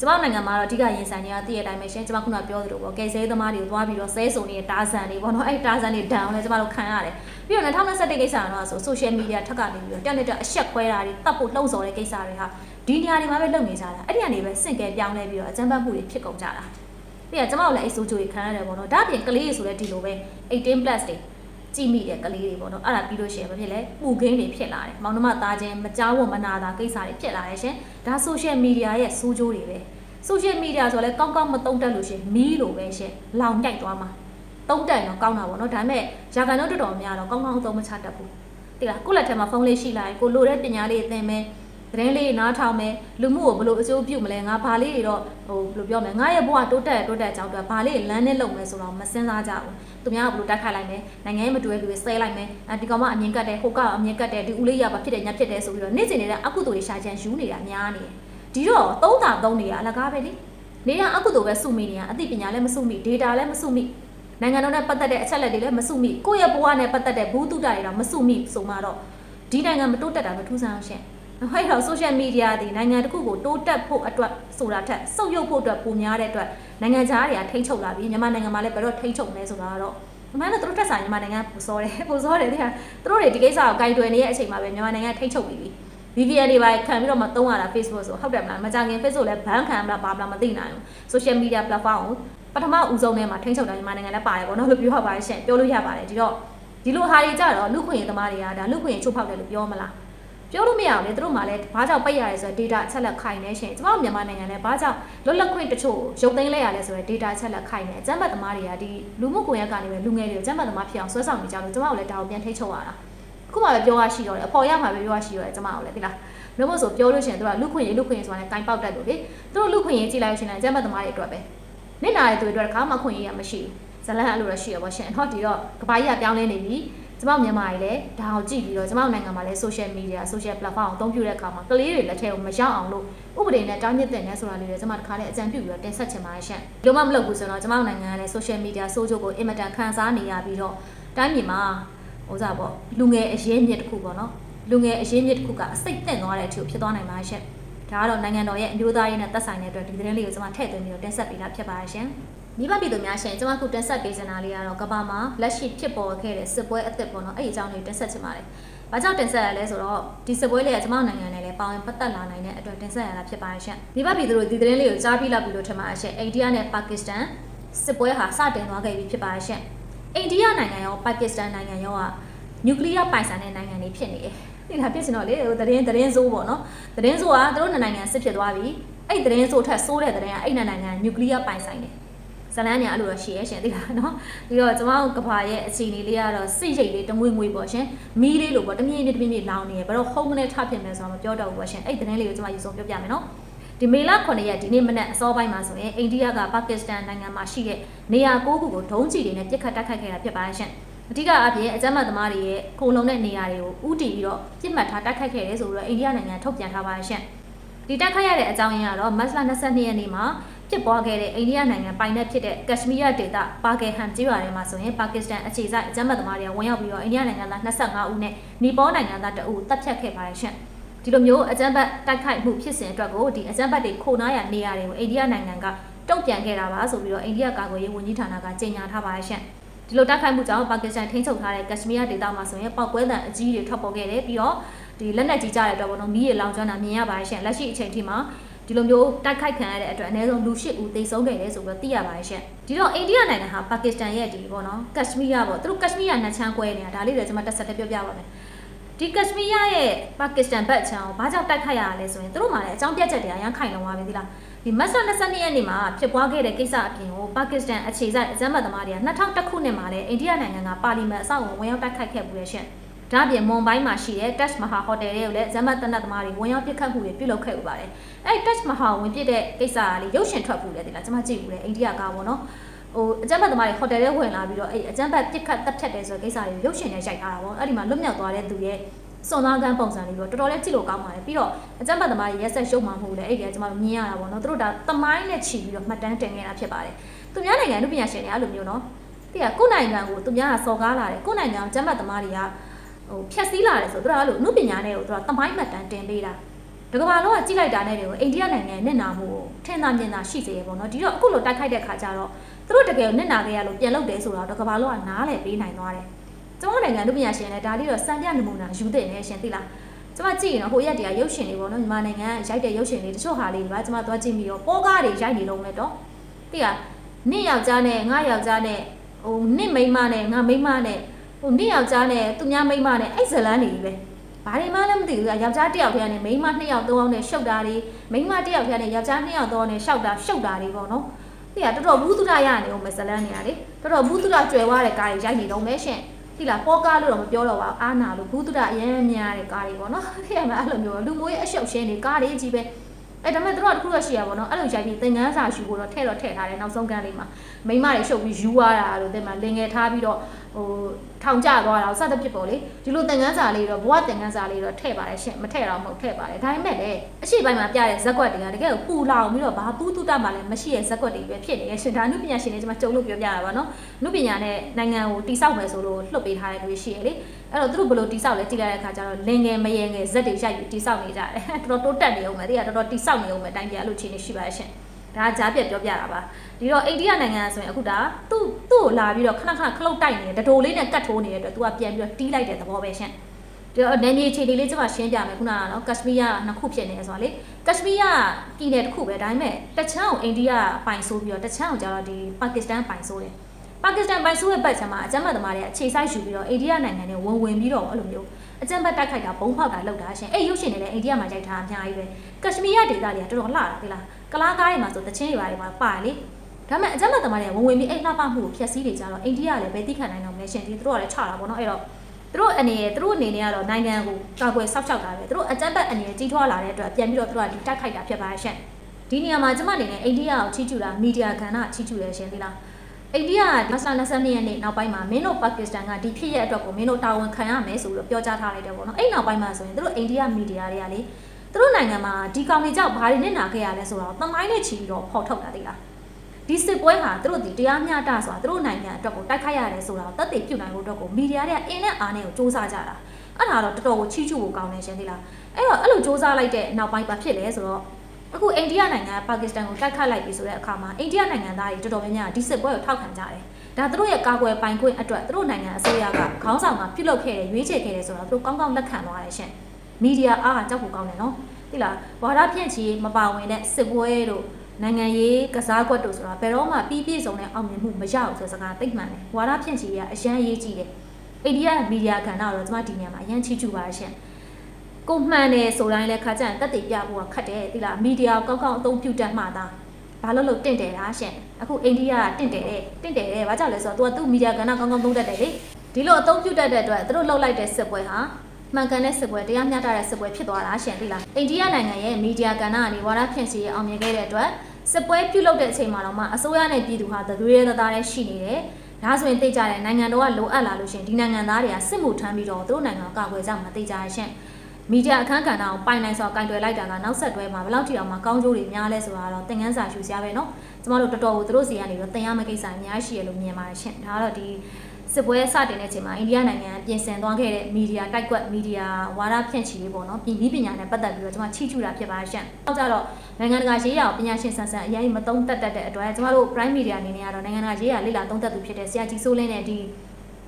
ကျမတို့နိုင်ငံမှာတော့အဓိကရင်ဆိုင်နေတာတည့်ရတိုင်းပဲရှင်ကျမခုနပြောသလိုပေါ့ကယ်ဆယ်သမားတွေကိုသွားပြီးတော့ဆဲဆုံနေတဲ့တာဇန်တွေပေါ့နော်အဲ့တာဇန်တွေဒဏ်အောင်လည်းကျမတို့ခံရတယ်ပြီးတော့2021ကိစ္စကတော့ဆို social media ထက်ကနေပြီးတော့တက်လက်တဲ့အဆက်ခွဲတာတွေတတ်ဖို့လှုံ့ဆော်တဲ့ကိစ္စတွေဟာဒီနေရာတွေမှာပဲလုပ်နေကြတာအဲ့ဒီကနေပဲစင့်ကဲပြောင်းလဲပြီးတော့အကြမ်းဖက်မှုတွေဖြစ်ကုန်ကြတာပြီးတော့ကျမတို့လည်းအဲ့ဆိုးချိုတွေခံရတယ်ပေါ့နော်ဒါအပြင်ကလေးတွေဆိုလည်းဒီလိုပဲ18 plus တွေ ကြည့်မိတဲ့ကလေးတွေပေါ့နော်အဲ့ဒါပြီးလို့ရှိရင်ဘာဖြစ်လဲပူခင်းတွေဖြစ်လာတယ်မောင်နှမသားချင်းမကြောက်ဝမနာတာကိစ္စတွေဖြစ်လာတယ်ရှင်ဒါ social media ရဲ့ဆိုးချိုးတွေပဲ social media ဆိုလဲကောင်းကောင်းမသုံးတတ်လို့ရှင်မီးလိုပဲရှင်လောင်တိုက်သွားမှာသုံးတက်တော့ကောင်းတာပေါ့နော်ဒါပေမဲ့ရာဂန်တော့တော်တော်များတော့ကောင်းကောင်းသုံးမချတတ်ဘူးတိလားကိုယ့်လက်ထဲမှာဖုန်းလေးရှိလာရင်ကိုလိုတဲ့ပညာလေးသင်မယ် သတင်းလေးနားထောင်မယ်လူမှုကိုဘယ်လိုအကျိုးပြုမလဲငါဘာလေးတွေတော့ဟိုဘယ်လိုပြောမလဲငါရဲ့ဘဝတိုးတက်တိုးတက်ကြောင်းအတွက်ဘာလေးလမ်းနဲ့လုံမယ်ဆိုတော့မစင်စားကြဘူးသူများကဘယ်လိုတက်ခိုက်လိုက်မယ်နိုင်ငံရေးမတူတဲ့လူတွေဆဲလိုက်မယ်အဲဒီကောင်ကအမြင်ကတ်တယ်ဟိုကအမြင်ကတ်တယ်ဒီဦးလေးရပါဖြစ်တယ်ညဖြစ်တယ်ဆိုပြီးတော့နေ့စဉ်နေတဲ့အကုသိုလ်တွေရှာချင်ယူနေတာများနေတယ်ဒီတော့သုံးတာသုံးနေရအလကားပဲလေနေကအကုသိုလ်ပဲစုမိနေရအသိပညာလည်းမစုမိ data လည်းမစုမိနိုင်ငံတော်နဲ့ပတ်သက်တဲ့အချက်လက်တွေလည်းမစုမိကိုယ့်ရဲ့ဘဝနဲ့ပတ်သက်တဲ့ဘူးတုတာတွေတော့မစုမိဆိုမှတော့ဒီနိုင်ငံမတိုးတက်တာမထူးဆန်းအောင်ရှင် ဟဲ့တော့ social media ဒီနိုင်ငံတစ်ခုကိုတိုးတက်ဖို့အတွက်ဆိုတာထက်စုပ်ယုပ်ဖို့အတွက်ပုံများတဲ့အတွက်နိုင်ငံခြားတွေကထိ ंछ ုပ်လာပြီးမြန်မာနိုင်ငံမှာလည်းဘယ်တော့ထိ ंछ ုပ်လဲဆိုတာကတော့အမှန်တော့သူတို့တက်ဆိုင်မြန်မာနိုင်ငံပူစောတယ်ပူစောတယ်တဲ့သူတို့တွေဒီကိစ္စကိုဂိုင်တွယ်နေတဲ့အချိန်မှာပဲမြန်မာနိုင်ငံထိ ंछ ုပ်ပြီးပြီ VPN တွေပါခံပြီးတော့မှသုံးရတာ Facebook ဆိုဟုတ်တယ်မလားမကြခင် Facebook လည်းဘန်းခံမလားဘာမှမသိနိုင်ဘူး social media platform ကိုပထမဦးဆုံးထဲမှာထိန်းချုပ်တာမြန်မာနိုင်ငံလည်းပါတယ်ပေါ့နော်လို့ပြောပါရရှင်ပြောလို့ရပါတယ်ဒီတော့ဒီလိုဟာတွေကြတော့လူခွင့်ရေးသမားတွေကဒါလူခွင့်ရေးချိုးဖောက်တယ်လို့ပြောမလား ပြောလို့မရဘူးလေသူတို့မှလည်းဘာကြောင့်ပိတ်ရလဲဆိုတော့ data အချက်လက်ခိုင်နေရှင်ကျမတို့မြန်မာနိုင်ငံလည်းဘာကြောင့်လွတ်လပ်ခွင့်တချို့ရုပ်သိမ်းလိုက်ရလဲဆိုတော့ data အချက်လက်ခိုင်နေအကြမ်းဖက်သမားတွေကဒီလူမှုကွန်ရက်ကနေပဲလူငယ်တွေကိုအကြမ်းဖက်သမားဖြစ်အောင်ဆွဲဆောင်နေကြလို့ကျမတို့လည်းဒါကိုပြန်ထိန်းချုပ်ရတာခုမှပဲပြောရရှိတော့တယ်အဖော်ရမှာပဲပြောရရှိတော့တယ်ကျမတို့လည်းဒီလားလို့မို့ဆိုပြောလို့ရှိရင်သူကလူခွင့်ရေးလူခွင့်ရေးဆိုတာလည်းကင်ပေါက်တတ်လို့လေသူတို့လူခွင့်ရေးကြည့်လိုက်လို့ရှိရင်အကြမ်းဖက်သမားတွေအတွက်ပဲနစ်နာတဲ့သူတွေအတွက်ခါမှခွင့်ရေးရမရှိဘူးဇလန်အဲ့လိုတော့ရှိရပါရှင်ဟောဒီတော့ကဘာကြီးကပြောင်းလဲနေပြီ ကျမမြန်မာကြီးလည်းဒါကိုကြည့်ပြီးတော့ကျမနိုင်ငံမှာလည်း social media social platform ကိုအသုံးပြုတဲ့အခါမှာကလေးတွေလက်ထဲကိုမရောက်အောင်လို့ဥပဒေနဲ့တားမြစ်တဲ့နဲ့ဆိုတာလေးတွေကျမတခါလေးအကြံပြုပြီးတော့တင်ဆက်ချင်ပါတယ်ရှင်ဒီလိုမှမလုပ်ဘူးဆိုတော့ကျမနိုင်ငံကလည်း social media စိုးချုပ်ကိုအင်မတန်ခန်းစားနေရပြီးတော့တိုင်းပြည်မှာဟိုစားပေါ့လူငယ်အရေးမြစ်တစ်ခုပေါ့နော်လူငယ်အရေးမြစ်တစ်ခုကအစိတ်သက်သွားတဲ့အထိဖြစ်သွားနိုင်ပါရှင်ဒါကတော့နိုင်ငံတော်ရဲ့အမျိုးသားရေးနဲ့သက်ဆိုင်တဲ့အတွက်ဒီသတင်းလေးကိုကျွန်မထည့်သွင်းပြီးတော့တင်ဆက်ပေးတာဖြစ်ပါတယ်ရှင်။ မိဘပြည်သူများရှင်ကျွန်မခုတင်ဆက်ပေးချင်တာလေးကတော့ကမ္ဘာမှာလက်ရှိဖြစ်ပေါ်ခဲ့တဲ့စစ်ပွဲအသစ်ပေါ့နော်အဲ့ဒီအကြောင်းလေးတင်ဆက်ချင်ပါတယ်။ဘာကြောင့်တင်ဆက်ရလဲဆိုတော့ဒီစစ်ပွဲလေးကကျွန်မနိုင်ငံနဲ့လည်းပါဝင်ပတ်သက်လာနိုင်တဲ့အတွက်တင်ဆက်ရတာဖြစ်ပါတယ်ရှင်။မိဘပြည်သူတို့ဒီသတင်းလေးကိုကြားပြီးလောက်ပြီးလို့ထင်ပါတယ်ရှင်။အိန္ဒိယနဲ့ပါကစ္စတန်စစ်ပွဲဟာစတင်သွားခဲ့ပြီဖြစ်ပါတယ်ရှင်။အိန္ဒိယနိုင်ငံရောပါကစ္စတန်နိုင်ငံရောကနျူကလ িয়ার ပိုင်ဆိုင်တဲ့နိုင်ငံတွေဖြစ်နေတယ်။ဒီလားပြစ်စင်တော့လေဟိုသတင်းသတင်းစိုးပေါ့နော်။သတင်းစိုးကသူတို့နိုင်ငံစစ်ဖြစ်သွားပြီ။အဲ့သတင်းစိုးထက်စိုးတဲ့သတင်းကအဲ့နိုင်ငံနျူကလ িয়ার ပိုင်ဆိုင်တယ်။ ဇလန်းညာအဲ့လိုတော့ရှိရရှင်သိလားနော်ပြီးတော့ကျွန်မတို့ကဘာရဲ့အခြေအနေလေးကတော့စိတ်ရိတ်လေးတငွေငွေပေါ့ရှင်မီးလေးလိုပေါ့တမြင့်မြင့်တမြင့်မြင့်လောင်နေရဘယ်တော့ဟုံးမနဲ့ထဖြစ်မယ်ဆိုတော့မပြောတော့ဘူးပေါ့ရှင်အဲ့သတင်းလေးကိုကျွန်မယူဆုံးပြောပြမယ်နော်ဒီမေလ9ရက်ဒီနေ့မနက်အစောပိုင်းမှာဆိုရင်အိန္ဒိယကပါကစ္စတန်နိုင်ငံမှာရှိတဲ့နေရာ9ခုကိုဒုံးကျည်တွေနဲ့ပစ်ခတ်တိုက်ခိုက်ခဲ့တာဖြစ်ပါတယ်ရှင်အဓိကအပြင်အကြမ်းဖက်သမားတွေရဲ့ခုံလုံးတဲ့နေရာတွေကိုဥတီပြီးတော့ပြစ်မှတ်ထားတိုက်ခိုက်ခဲ့တယ်ဆိုပြီးတော့အိန္ဒိယနိုင်ငံထုတ်ပြန်ထားပါတယ်ရှင်ဒီတိုက်ခိုက်ရတဲ့အကြောင်းရင်းကတော့မတ်လ22ရက်နေ့မှာ ဖြစ်ပွားခဲ့တဲ့အိန္ဒိယနိုင်ငံပိုင်နယ်ဖြစ်တဲ့ကက်ရှမီးယားဒေသပါကယ်ဟမ်ကျေးရွာထဲမှာဆိုရင်ပါကစ္စတန်အခြေစိုက်အကြမ်းဖက်သမားတွေကဝင်ရောက်ပြီးတော့အိန္ဒိယနိုင်ငံသား25ဦးနဲ့နီပေါနိုင်ငံသား2ဦးတပ်ဖြတ်ခဲ့ပါတယ်ရှင်ဒီလိုမျိုးအကြမ်းဖက်တိုက်ခိုက်မှုဖြစ်စဉ်အတွက်ကိုဒီအကြမ်းဖက်တွေခိုနားရနေရာတွေကိုအိန္ဒိယနိုင်ငံကတုံ့ပြန်ခဲ့တာပါဆိုပြီးတော့အိန္ဒိယကာကွယ်ရေးဝန်ကြီးဌာနကကြေညာထားပါတယ်ရှင်ဒီလိုတိုက်ခိုက်မှုကြောင့်ပါကစ္စတန်ထိန်းချုပ်ထားတဲ့ကက်ရှမီးယားဒေသမှာဆိုရင်ပောက်ကွဲတဲ့အကြီးတွေထွက်ပေါ်ခဲ့တယ်ပြီးတော့ဒီလက်နက်ကြီးကြတဲ့အတွက်ဘောနော်မီးရလောင်ကျွမ်းတာမြင်ရပါတယ်ရှင်လက်ရှိအချိန်ထိမှာ ဒီလိုမျိုးတိုက်ခိုက်ခံရတဲ့အတွက်အနည်းဆုံးလူ၈ဦးသေဆုံးခဲ့တယ်ဆိုပြီးတော့သိရပါတယ်ရှင်ဒီတော့အိန္ဒိယနိုင်ငံဟာပါကစ္စတန်ရဲ့ဒီပေါ့နော်ကက်ရှမီးယားပေါ့သူတို့ကက်ရှမီးယားနှစ်ချမ်းကွဲနေတာဒါလေးတွေကျွန်မတက်ဆက်တက်ပြောပြပါမယ်ဒီကက်ရှမီးယားရဲ့ပါကစ္စတန်ဘက်ချမ်းကိုဘာကြောင့်တိုက်ခိုက်ရလဲဆိုရင်သူတို့မှလည်းအကြောင်းပြချက်တွေအရန်ခိုင်လုံသွားပြီသီလားဒီမတ်လ22ရက်နေ့မှာဖြစ်ပွားခဲ့တဲ့ကိစ္စအပြင်ကိုပါကစ္စတန်အခြေစိုက်အကြမ်းဖက်သမားတွေက2001ခုနှစ်မှာလည်းအိန္ဒိယနိုင်ငံကပါလီမန်အဆောက်အုံဝင်ရောက်တိုက်ခိုက်ခဲ့ပူရဲ့ရှင် ဒါ့အပြင်မွန်ဘိုင်းမှာရှိတဲ့ Taj Mahal Hotel တွေကိုလည်းဇမတ်တနတ်သမားတွေဝင်ရောက်ပစ်ခတ်မှုတွေပြုလုပ်ခဲ့ဥပါတယ်။အဲဒီ Taj Mahal ဝင်ပစ်တဲ့ကိစ္စကလေရုပ်ရှင်ထွက်ဘူးလေဒီလားကျွန်မကြည့်ဘူးလေအိန္ဒိယကပေါ့နော်။ဟိုအကြမ်းဖက်သမားတွေဟိုတယ်ထဲဝင်လာပြီးတော့အဲအကြမ်းဖက်ပစ်ခတ်တပ်ဖြတ်တယ်ဆိုတဲ့ကိစ္စတွေရုပ်ရှင်နဲ့ရိုက်ထားတာပေါ့။အဲ့ဒီမှာလွတ်မြောက်သွားတဲ့သူရဲ့စွန်သားကန်းပုံစံလေးပြီးတော့တော်တော်လေးကြည့်လို့ကောင်းပါတယ်ပြီးတော့အကြမ်းဖက်သမားတွေရက်ဆက်ရှုံမှမှုလည်းအဲ့ဒီကကျွန်တော်မြင်ရတာပေါ့နော်သူတို့ဒါတမိုင်းနဲ့ချီပြီးတော့မှတ်တမ်းတင်ခဲ့တာဖြစ်ပါတယ်သူများနိုင်ငံလူပညာရှင်တွေအဲ့လိုမျိုးနော်တိကကိုယ်နိုင်ငံကိုသူများကစော်ကားလာတယ်ကိုယ်နိုင်ငံအကြမ်းဖက်သမားတွေက ဟိုဖြက်စီးလာတယ်ဆိုတော့သူတို့ကအဲ့လိုအမှုပညာနဲ့ကိုသူကတမိုင်းမှတ်တမ်းတင်ပေးတာတကဘာလုံးကကြည့်လိုက်တာနဲ့တွေကိုအိန္ဒိယနိုင်ငံနဲ့နာမှုကိုထင်သာမြင်သာရှိစေရပေါ့နော်ဒီတော့အခုလိုတိုက်ခိုက်တဲ့ခါကျတော့သူတို့တကယ်နဲ့နာခဲ့ရလို့ပြန်လုပ်တယ်ဆိုတော့တကဘာလုံးကနားလည်ပေးနိုင်သွားတယ်ကျွန်တော်နိုင်ငံလူပညာရှင်လည်းဒါလေးတော့စံပြနမူနာယူတဲ့နေရှင်သိလားကျမကြည့်ရင်တော့ဟိုရက်တည်းကရုပ်ရှင်တွေပေါ့နော်မြန်မာနိုင်ငံရိုက်တဲ့ရုပ်ရှင်တွေတချို့ဟာလေးတွေပါကျမသွားကြည့်ပြီးတော့ပေါ်ကားတွေရိုက်နေလုံးလဲတော့သိလားနေ့ယောက်ျားနဲ့ငါယောက်ျားနဲ့ဟိုနေ့မိန်းမနဲ့ငါမိန်းမနဲ့ ဟိုနေ့ယောက်ျားနဲ့သူများမိန်းမနဲ့အဲ့ဇလန်းနေပြီပဲဘာတွေမှလည်းမသိဘူးကယောက်ျားတစ်ယောက်တည်းကနေမိန်းမနှစ်ယောက်သုံးယောက်နဲ့ရှုပ်တာတွေမိန်းမတစ်ယောက်တည်းကနေယောက်ျားနှစ်ယောက်သုံးယောက်နဲ့ရှောက်တာရှုပ်တာတွေပေါ့နော်သိလားတော်တော်ဘူးသူရရနေအောင်မဇလန်းနေရလေတော်တော်ဘူးသူရကျွယ်ဝတဲ့ကားတွေရိုက်နေတော့မဲရှင်တိလားပေါ်ကားလို့တော့မပြောတော့ပါဘူးအာနာလို့ဘူးတုဒအရင်များတဲ့ကားတွေပေါ့နော်သိရမလားအဲ့လိုမျိုးလူမျိုးရဲ့အရှုပ်ရှင်းတွေကားတွေကြီးပဲအဲ့ဒါမဲ့တို့ကတခုတော့ရှိရပါတော့အဲ့လိုရိုက်ပြီးသင်ငန်းစာရှူဖို့တော့ထည့်တော့ထည့်ထားတယ်နောက်ဆုံးကန်းလေးမှာမိမတွေရှုပ်ပြီးယူရတာလို့တဲ့မှာလင်ငယ်ထားပြီးတော့ဟို ထောင်ကျသွားတာစသဖြင့်ပေါ့လေဒီလိုသင်ငန်းစာလေးတော့ဘဝသင်ငန်းစာလေးတော့ထည့်ပါတယ်ရှင်မထည့်တော့မဟုတ်ထည့်ပါတယ်ဒါပေမဲ့လေအရှိပိုင်းမှာပြတဲ့ဇက်ကွက်တွေကတကယ်ကိုပူလောင်ပြီးတော့ဘာဘူးတုတမှလည်းမရှိရဲ့ဇက်ကွက်တွေပဲဖြစ်နေရဲ့ရှင်ဒါနုပညာရှင်တွေကျွန်မကြုံလို့ပြောပြရပါတော့နုပညာနဲ့နိုင်ငံကိုတိစောက်မယ်ဆိုလို့လှုပ်ပေးထားတဲ့လူတွေရှိရလေအဲ့တော့သူတို့ဘယ်လိုတိစောက်လဲကြည့်လိုက်တဲ့အခါကျတော့လင်ငယ်မယယ်ငယ်ဇက်တွေရိုက်ပြီးတိစောက်နေကြတယ်တော်တော်တိုးတက်နေအောင်မယ်တိကတော်တော်တိစောက်နေအောင်မယ်တိုင်းပြည်အဲ့လိုခြေနေရှိပါရဲ့ရှင် ဒါကြားပြက်ပြောပြတာပါဒီတော့အိန္ဒိယနိုင်ငံဆိုရင်အခုဒါသူ့သူ့ကိုလာပြီးတော့ခဏခဏခလုတ်တိုက်နေတယ်တတိုလေးနဲ့ကတ်ထိုးနေတဲ့အတွက် तू ကပြန်ပြီးတော့တီးလိုက်တဲ့သဘောပဲရှင်ဒီတော့နယ်မြေခြေလေးလေးကျွန်မရှင်းပြမယ်ခုနကနော်ကက်ရှမီးယားနှစ်ခုဖြစ်နေဆိုတော့လေကက်ရှမီးယားပြည်နယ်တစ်ခုပဲဒါပေမဲ့တချမ်းကိုအိန္ဒိယပိုင်ဆိုးပြီးတော့တချမ်းကိုကျတော့ဒီပါကစ္စတန်ပိုင်ဆိုးတယ်ပါကစ္စတန်ပိုင်ဆိုးရဲ့ဘက်ချမ်းမှာအကြမ်းဖက်သမားတွေအခြေစိုက်ယူပြီးတော့အိန္ဒိယနိုင်ငံနဲ့ဝင်ဝင်ပြီးတော့အဲ့လိုမျိုးအကြမ်းဖက်တိုက်ခိုက်တာဘုံဖောက်တာလောက်တာရှင်အဲ့ရုပ်ရှင်တွေလည်းအိန္ဒိယမှာရိုက်ထားအများကြီးပဲကက်ရှမီးယားဒေသတွေကတော်တော်လှတာဒီလား ကလားကားတွေမှာဆိုတချင်းတွေပါပါလေဒါပေမဲ့အကြမ်းဖက်သမားတွေဝင်ဝင်ပြီးအဲ့လှပမှုကိုဖျက်ဆီးနေကြတော့အိန္ဒိယကလည်းဘယ်သိခံနိုင်တော့မလဲရှင်ဒီတို့ကလည်းချတာပေါ့နော်အဲ့တော့သူတို့အနေနဲ့သူတို့အနေနဲ့ကတော့နိုင်ငံကိုကာကွယ်ဆောက်ရှောက်တာပဲသူတို့အကြမ်းဖက်အနေနဲ့ကြီးထွားလာတဲ့အတွက်ပြန်ပြီးတော့သူတို့ကဒီတိုက်ခိုက်တာဖြစ်ပါရဲ့ရှင်ဒီနေရာမှာကျမအနေနဲ့အိန္ဒိယကိုချီးကျူတာမီဒီယာကဏ္ဍချီးကျူတယ်ရှင်ဒီလားအိန္ဒိယကမတ်လ22ရက်နေ့နောက်ပိုင်းမှာမင်းတို့ပါကစ္စတန်ကဒီဖြစ်ရဲ့အတွက်ကိုမင်းတို့တာဝန်ခံရမယ်ဆိုပြီးတော့ပြောကြားထားလိုက်တယ်ပေါ့နော်အဲ့နောက်ပိုင်းမှာဆိုရင်သူတို့အိန္ဒိယမီဒီယာတွေကလေ သူတို့နိုင်ငံမှာဒီကောင်တွေကြောင့်ဘာတွေနဲ့နာခဲ့ရလဲဆိုတော့တမိုင်းနဲ့ချီပြီးတော့ဖော်ထုတ်တာတိလားဒီစစ်ပွဲဟာသူတို့ဒီတရားမျှတဆိုတာသူတို့နိုင်ငံအတွက်ကိုတိုက်ခိုက်ရတယ်ဆိုတာကိုသက်သေပြုနိုင်ဖို့အတွက်ကိုမီဒီယာတွေကအင်းနဲ့အားနဲ့ကိုစ조사ကြတာအဲ့ဒါတော့တော်တော်ကိုချီးကျူးဖို့ကောင်းတယ်ရှင်တိလားအဲ့တော့အဲ့လိုစ조사လိုက်တဲ့နောက်ပိုင်းဘာဖြစ်လဲဆိုတော့အခုအိန္ဒိယနိုင်ငံကပါကစ္စတန်ကိုတိုက်ခတ်လိုက်ပြီဆိုတဲ့အခါမှာအိန္ဒိယနိုင်ငံသားတွေတော်တော်များများဒီစစ်ပွဲကိုထောက်ခံကြတယ်ဒါသူတို့ရဲ့ကာကွယ်ပိုင်ခွင့်အတွက်သူတို့နိုင်ငံအစိုးရကခေါင်းဆောင်ကပြုလုပ်ခဲ့တဲ့ရွေးချယ်ခဲ့တဲ့ဆိုတော့သူတို့ကောင်းကောင်းလက်ခံသွားတယ်ရှင် မီဒီယာအားကကြောက်ဖို့ကောင်းတယ်နော်သိလားဝါဒဖြန့်ချီမပါဝင်တဲ့စစ်ပွဲတို့နိုင်ငံရေးကစားကွက်တို့ဆိုတာဘယ်တော့မှပြီးပြည့်စုံတဲ့အောင်မြင်မှုမရဘူးဆိုတဲ့စကားသိမှန်တယ်ဝါဒဖြန့်ချီရအရန်ရေးကြည့်တယ်အိန္ဒိယမီဒီယာကဏ္ဍတော့ကျွန်မဒီနေရာမှာအရန်ချီးကျူးပါရှင်ကိုမှန်တယ်ဆိုတိုင်းလည်းခါကြရင်တက်တည်ပြဖို့ကခက်တယ်သိလားမီဒီယာကောက်ကောက်အသုံးပြုတတ်မှသာဘာလို့လို့တင့်တယ်လားရှင်အခုအိန္ဒိယကတင့်တယ်တဲ့တင့်တယ်တဲ့ဘာကြောင့်လဲဆိုတော့ तू ကသူ့မီဒီယာကဏ္ဍကောင်းကောင်းသုံးတတ်တယ်လေဒီလိုအသုံးပြုတတ်တဲ့အတွက်သူတို့လှုပ်လိုက်တဲ့စစ်ပွဲဟာ မှန်ကန်တဲ့စစ်ပွဲတရားမျှတတဲ့စစ်ပွဲဖြစ်သွားတာရှင်သိလားအိန္ဒိယနိုင်ငံရဲ့မီဒီယာကဏ္ဍကနေဝါဒဖြန့်ချီရေးအောင်မြင်ခဲ့တဲ့အတွက်စစ်ပွဲပြုလုပ်တဲ့အချိန်မှာတော့မှအစိုးရနဲ့ပြည်သူဟာသတွေးရဲသားသားနဲ့ရှိနေတယ်ဒါဆိုရင်သိကြတယ်နိုင်ငံတော်ကလိုအပ်လာလို့ရှင်ဒီနိုင်ငံသားတွေကစစ်မှုထမ်းပြီးတော့သူတို့နိုင်ငံကိုကာကွယ်ကြမှာသိကြရရှင်မီဒီယာအခန်းကဏ္ဍကိုပိုင်နိုင်စွာကင်တွယ်လိုက်တာကနောက်ဆက်တွဲမှာဘယ်လောက်ထိအောင်မှကောင်းကျိုးတွေများလဲဆိုတာတော့သင်ခန်းစာယူစရာပဲเนาะကျမတို့တော်တော်ကိုသူတို့စီကနေတော့သင်ရမယ့်ကိစ္စအများကြီးရှိရလို့မြင်ပါတယ်ရှင်ဒါကတော့ဒီ စစ်ပွဲစတင်တဲ့အချိန်မှာအိန္ဒိယနိုင်ငံပြင်ဆင်သွားခဲ့တဲ့မီဒီယာတိုက်ကွက်မီဒီယာဝါဒဖြန့်ချီရေးပေါ့နော်ပြည်ပြီးပညာနဲ့ပတ်သက်ပြီးတော့ကျွန်မချီးကျူးတာဖြစ်ပါရှင့်။နောက်ကြတော့နိုင်ငံတကာရေးရာကိုပညာရှင်ဆန်ဆန်အရင်မသုံးသက်တတ်တဲ့အတွက်ကျွန်မတို့ prime media အနေနဲ့ကတော့နိုင်ငံတကာရေးရာလေ့လာသုံးသက်သူဖြစ်တဲ့ဆရာကြီးစိုးလင်းနဲ့ဒီ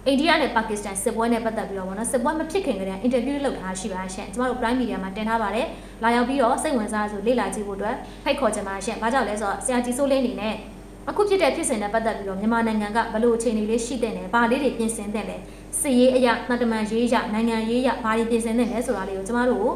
အိန္ဒိယနဲ့ပါကစ္စတန်စစ်ပွဲနဲ့ပတ်သက်ပြီးတော့ဗောနော်စစ်ပွဲမဖြစ်ခင်ကတည်းကအင်တာဗျူးလုပ်ထားရှိပါရှင့်ကျွန်တော်တို့ Prime Media မှာတင်ထားပါတယ်လာရောက်ပြီးတော့စိတ်ဝင်စားဆိုလေ့လာကြည့်ဖို့အတွက်ဖိတ်ခေါ်ချင်ပါရှင့်ဘာကြောင့်လဲဆိုတော့ဆရာကြီးစိုးလင်းအနေနဲ့ အခုဖြစ်တဲ့ဖြစ်စဉ်နဲ့ပတ်သက်ပြီးတော့မြန်မာနိုင်ငံကဘယ်လိုအခြေအနေလေးရှိတဲ့လဲဘာလေးတွေပြင်ဆင်တဲ့လဲစစ်ရေးအရာသံတမန်ရေးအရာနိုင်ငံရေးအရာဘာတွေပြင်ဆင်တဲ့လဲဆိုတာလေးကိုကျမတို့ကို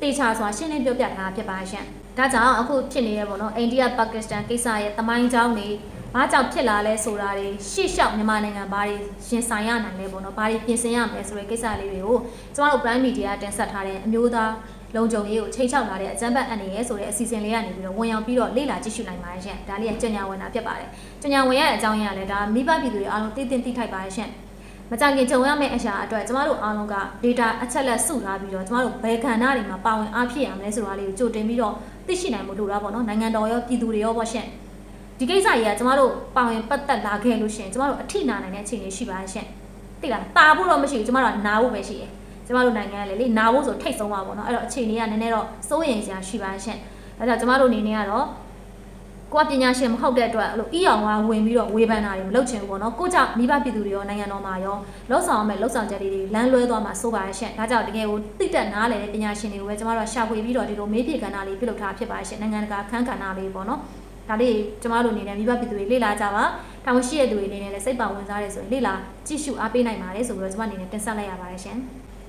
တေချာစွာရှင်းလင်းပြောပြထားတာဖြစ်ပါရှင့်ဒါကြောင့်အခုဖြစ်နေရပေါ့နော်အိန္ဒိယပါကစ္စတန်ကိစ္စရဲ့တမိုင်းကြောင်းတွေဘာကြောင့်ဖြစ်လာလဲဆိုတာတွေရှေ့လျှောက်မြန်မာနိုင်ငံဘာတွေရင်ဆိုင်ရနိုင်လဲပေါ့နော်ဘာတွေပြင်ဆင်ရမလဲဆိုတဲ့ကိစ္စလေးတွေကိုကျမတို့ Prime Media တင်ဆက်ထားတဲ့အမျိုးသား လုံခြုံရေးကိုချိန်ချောက်လာတဲ့အကြမ်းဖက်အန်ရယ်ဆိုတဲ့အစီအစဉ်လေးကနေပြီးတော့ဝင်ရောက်ပြီးတော့လေ့လာကြည့်ရှုနိုင်ပါတယ်ရှင်ဒါလေးကကြညာဝင်တာဖြစ်ပါတယ်ကြညာဝင်ရဲ့အကြောင်းရင်းကလည်းဒါမိဘပြည်သူတွေအားလုံးသိသိသိထိုက်ပါတယ်ရှင်မကြခင်ကြုံရမယ့်အရာအတွက်ကျမတို့အားလုံးက data အချက်လက်စုထားပြီးတော့ကျမတို့ဘယ်ခန္ဓာတွေမှာပါဝင်အားဖြစ်ရမလဲဆိုတာလေးကိုကြိုတင်ပြီးတော့သိရှိနိုင်မှုလိုတာပေါ့နော်နိုင်ငံတော်ရောပြည်သူတွေရောပေါ့ရှင်ဒီကိစ္စကြီးကကျမတို့ပါဝင်ပတ်သက်လာခဲ့လို့ရှင်ကျမတို့အထိနာနိုင်တဲ့အခြေအနေရှိပါရဲ့ရှင်သိလားတာဖို့တော့မရှိဘူးကျမတို့ကနာဖို့ပဲရှိတယ် ကျမတို့နိုင်ငံကလည်းလေနာဖို့ဆိုထိတ်ဆုံးပါပေါ့နော်အဲ့တော့အခြေအနေကနည်းနည်းတော့စိုးရိမ်စရာရှိပါရှင်ဒါကြောင့်ကျမတို့အနေနဲ့ကတော့ကိုကပညာရှင်မဟုတ်တဲ့အတွက်အဲ့လိုအီအောင်ကဝင်ပြီးတော့ဝေဖန်တာတွေမလုပ်ချင်ဘူးပေါ့နော်ကိုကြောင့်မိဘပြည်သူတွေရောနိုင်ငံတော်မှာရောလောက်ဆောင်အောင်မဲ့လောက်ဆောင်ချက်တွေလမ်းလွဲသွားမှာစိုးပါရဲ့ရှင်ဒါကြောင့်တကယ်ကိုသိတက်နားလည်တဲ့ပညာရှင်တွေကိုပဲကျမတို့ရှာဖွေပြီးတော့ဒီလိုမေးပြေကဏ္ဍလေးပြုလုပ်ထားဖြစ်ပါရဲ့ရှင်နိုင်ငံတကာခန်းကဏ္ဍလေးပေါ့နော်ဒါလေးကျမတို့အနေနဲ့မိဘပြည်သူတွေလေ့လာကြပါတောင်ရှိရတဲ့သူတွေအနေနဲ့လည်းစိတ်ပါဝင်စားရဲဆိုရင်လေ့လာကြည့်ရှုအားပေးနိုင်ပါတယ်ဆိုပြီးတော့ကျမအနေနဲ့တင်ဆက်လိုက်ရပါတယ်ရှင်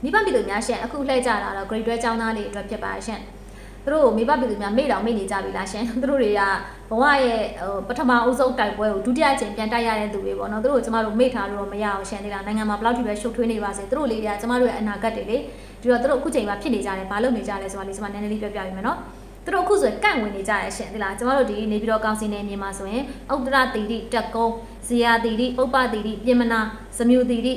မိဘပြည်သူများရှင်အခုလှည့်ကြတာတော့ grade 12ကျောင်းသားလေးအတွက်ဖြစ်ပါရှင်ဘသူတို့မိဘပြည်သူများမေ့တော်မေ့နေကြပြီလားရှင်သူတို့တွေကဘဝရဲ့ဟိုပထမအုပ်စုတိုက်ပွဲကိုဒုတိယကျင်ပြန်တိုက်ရတဲ့သူတွေပေါ့နော်သူတို့ကျမတို့မေ့ထားလို့တော့မရအောင်ရှင်သေးလားနိုင်ငံမှာဘယ်လောက်ထိပဲရှုပ်ထွေးနေပါစေသူတို့လေးတွေကကျမတို့ရဲ့အနာဂတ်တွေလေဒီတော့သူတို့အခုချိန်မှာဖြစ်နေကြတယ်ဘာလုပ်နေကြလဲဆိုတာလေးကျမနည်းနည်းလေးပြောပြပေးမယ်နော်သူတို့အခုဆိုရင်ကန့်ဝင်နေကြရရှင်ဒီလားကျမတို့ဒီနေပြည်တော်ကောင်စီနယ်မြေမှာဆိုရင်ဥတ္တရတီတိတက်ကုန်းဇေယတီတိဥပ္ပတီတိပြင်မနာစမြူတီတိ